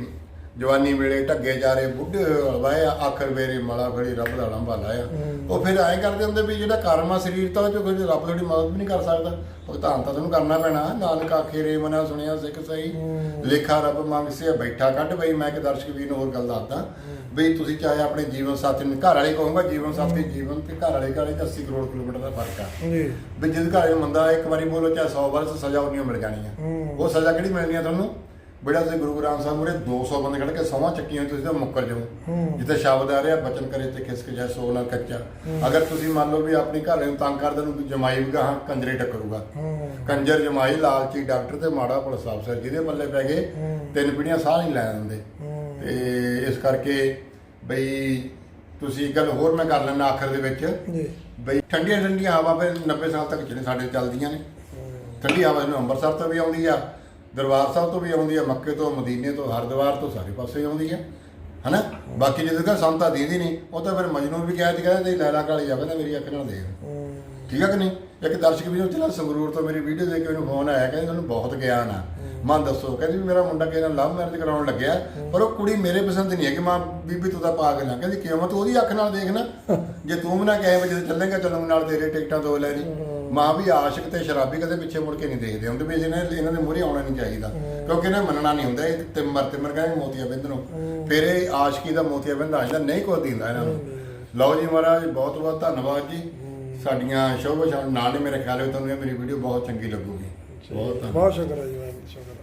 ਜਵਾਨੀ ਵੇਲੇ ਢੱਗੇ ਜਾਰੇ ਬੁੱਢੇ ਵਾਇਆ ਆਖਰ ਵੇਰੇ ਮਾਲਾ ਫੜੀ ਰੱਬ ਦਾ ਲੰਬਾ ਲਾਇਆ। ਉਹ ਫਿਰ ਐਂ ਕਰਦੇ ਹੁੰਦੇ ਵੀ ਜਿਹੜਾ ਕਰਮਾ ਸਰੀਰ ਤਾਂ ਉਹ ਚੋਂ ਕੋਈ ਰੱਬ ਤੁਹਾਡੀ ਮਦਦ ਵੀ ਨਹੀਂ ਕਰ ਸਕਦਾ। ਭੁਗਤਾਨ ਤਾਂ ਤੁਹਾਨੂੰ ਕਰਨਾ ਪੈਣਾ। ਨਾਨਕ ਆਖੇ ਰੇ ਮਨਾ ਸੁਣਿਆ ਸਿੱਖ ਸਹੀ। ਲੇਖਾ ਰੱਬ ਮੰਗ ਬੈਠਾ ਕੱਢ ਬਈ। ਮੈਂ ਕਿ ਦਰਸ਼ਕ ਵੀਰ ਨੂੰ ਹੋਰ ਗੱਲ ਦੱਸਦਾ। ਵੀ ਤੁਸੀਂ ਚਾਹੇ ਆਪਣੇ ਜੀਵਨ ਸਾਥੀ ਨੂੰ ਘਰ ਵਾਲੇ ਕਹੂੰਗਾ ਜੀਵਨ ਸਾਥੀ ਜੀਵਨ ਤੇ ਘਰ ਵਾਲੇ ਘਰ 'ਚ 80 ਕਰੋੜ ਕਿਲੋਮੀਟਰ ਦਾ ਫ਼ਰਕ ਆ। ਜੀ। ਵੀ ਜਿਸ ਘਰ ਵਿੱਚ ਮੰਦਾ ਇੱਕ ਵਾਰੀ ਬੋਲੋ ਚਾਹੇ 100 ਵਾਰ ਸਜ਼ਾ ਉਹਨੀਓ ਮਿਲ ਜਾਣੀ ਆ। ਉਹ ਸਜ਼ਾ ਕਿਹੜੀ ਮਿਲਣੀ ਆ ਤੁਹਾਨੂੰ? ਬੜਾ ਤੁਸੀਂ ਗੁਰੂ ਗ੍ਰੰਥ ਸਾਹਿਬ ਮੂਰੇ 200 ਬੰਦੇ ਖੜ ਕੇ ਸੌਵਾਂ ਚੱਕੀਆਂ ਤੁਸੀਂ ਤਾਂ ਮੁੱਕਰ ਜਾਓ। ਜਿੱਥੇ ਸ਼ਬਦ ਆ ਰਿਹਾ ਬਚਨ ਕਰੇ ਤੇ ਖਿਸਕ ਜਾ ਸੋ ਨਾ ਕੱਚਾ। ਅਗਰ ਤੁਸੀਂ ਮੰਨ ਲਓ ਵੀ ਆਪਣੀ ਘਰ ਨੂੰ ਤੰਗ ਕਰਦੇ ਨੂੰ ਜਮਾਈ ਵੀ ਗਾਹਾਂ ਕੰਜਰੇ ਟੱਕਰੂਗਾ। ਕੰਜਰ ਜਮਾਈ ਲਾਲਚੀ ਡਾਕਟਰ ਤੇ ਮਾੜਾ ਪੁਲਿਸ ਅਫਸਰ ਜਿਹਦੇ ਪੱਲੇ ਪੈ ਗਏ ਤਿੰਨ ਪੀੜ੍ਹੀਆਂ ਸਾਹ ਨਹੀਂ ਲੈ ਦਿੰਦੇ। ਤੇ ਇਸ ਕਰਕੇ ਬਈ ਤੁਸੀਂ ਇੱਕ ਗੱਲ ਹੋਰ ਮੈਂ ਕਰ ਲੈਣਾ ਆਖਰ ਦੇ ਵਿੱਚ। ਜੀ। ਬਈ ਠੰਡੀਆਂ ਠੰਡੀਆਂ ਹਵਾ ਫਿਰ 90 ਸਾਲ ਤੱਕ ਜਿਹੜੇ ਸਾਡੇ ਚੱਲਦੀਆਂ ਨੇ। ਠੰਡੀ ਹਵਾ ਨੂੰ ਅੰਮ੍ਰਿਤਸਰ ਤੋਂ ਵੀ ਆਉਂਦੀ ਆ ਦਰਬਾਰ ਸਾਹਿਬ ਤੋਂ ਵੀ ਆਉਂਦੀ ਆ ਮੱਕੇ ਤੋਂ ਮਦੀਨੇ ਤੋਂ ਹਰਿਦੁਆਰ ਤੋਂ ਸਾਰੇ ਪਾਸੇ ਆਉਂਦੀ ਆ ਹਨਾ? ਬਾਕੀ ਜਿਹਦੇ ਦਾ ਸੰਤਾ ਦੀਦੀ ਨਹੀਂ ਉਹ ਤਾਂ ਫਿਰ ਮਜਨੂ ਵੀ ਕਹਿ ਕਹਿੰਦਾ ਤੇ ਲੈਲਾ ਕਾਲੀ ਜਾਵੇ ਨਾ ਮੇਰੀ ਅੱਖ ਨਾਲ ਦੇਖ। ਹੂੰ। ਠੀਕ ਆ ਕਿ ਨਹੀਂ? ਇੱਕ ਦਰਸ਼ਕ ਵੀ ਜਿਹੜਾ ਸੰਗਰੂਰ ਤੋਂ ਮੇਰੀ ਵੀਡੀਓ ਦੇਖ ਕੇ ਮੈਨੂੰ ਫੋਨ ਆਇਆ ਕਹਿੰਦੇ ਤੁਹਾਨੂੰ ਬਹੁਤ ਗਿਆਨ ਆ। ਮਾਂ ਦੱਸੋ ਕਹਿੰਦੀ ਵੀ ਮੇਰਾ ਮੁੰਡਾ ਕਿਸੇ ਨਾਲ ਲਵ ਮੈਰਿਜ ਕਰਾਉਣ ਲੱਗਿਆ ਪਰ ਉਹ ਕੁੜੀ ਮੇਰੇ ਪਸੰਦ ਨਹੀਂ ਹੈ ਕਿ ਮਾਂ ਬੀਬੀ ਤੂੰ ਤਾਂ ਪਾਗਲ ਆ। ਕਹਿੰਦੀ ਕਿਉਂ? ਤੂੰ ਉਹਦੀ ਅੱਖ ਨਾਲ ਦੇਖ ਨਾ। ਜੇ ਤੂੰ ਵੀ ਨਾ ਕਹੇ ਜਦੋਂ ਚੱਲੇਗਾ ਚੱਲੂਗਾ ਨਾਲ ਤੇਰੇ ਟਿਕਟਾਂ ਦੋ ਲੈ ਲਈ। ਮਾਂ ਵੀ ਆਸ਼ਿਕ ਤੇ ਸ਼ਰਾਬੀ ਕਦੇ ਪਿੱਛੇ ਮੁੜ ਕੇ ਨਹੀਂ ਦੇਖਦੇ। ਹੁੰਦੇ ਵੀ ਇਹਨਾਂ ਇਹਨਾਂ ਦੇ ਮੂਹਰੇ ਆਉਣਾ ਨਹੀਂ ਚਾਹੀਦਾ। ਕਿਉਂਕਿ ਇਹਨੇ ਮੰਨਣਾ ਨਹੀਂ ਹੁੰਦਾ। ਇਹ ਤਿਮਰ ਤਿਮਰ ਕਹਿੰਦੇ ਮੋਤੀਆ ਬਿੰਦ ਨੂੰ। ਫਿਰ ਇਹ ਆਸ਼ਕੀ ਦਾ ਮੋਤੀਆ ਬਿੰਦ ਆ ਜਾਂਦਾ ਨਹੀਂ ਕੋਈ ਦਿੰਦਾ ਇਹਨਾਂ ਨੂੰ। ਲਓ ਜੀ ਮਹਾਰਾਜ ਬਹੁਤ ਬਹੁਤ ਧੰਨਵਾਦ ਜੀ। ਸਾਡੀਆਂ ਸ਼ੋਭਾ ਸ਼ਾਨ ਨਾਲ ਹੀ ਮੇਰੇ ਖਿਆਲ ਹੈ ਤੁਹਾਨੂੰ ਇਹ ਮੇਰੀ ਵੀਡੀਓ ਬਹੁਤ ਚੰਗੀ ਲੱਗੂਗੀ। ਬਹੁਤ ਧੰਨਵਾਦ। ਬਹੁਤ ਸ਼ੁਕਰ ਹੈ ਜੀ ਸ਼ੁਕਰ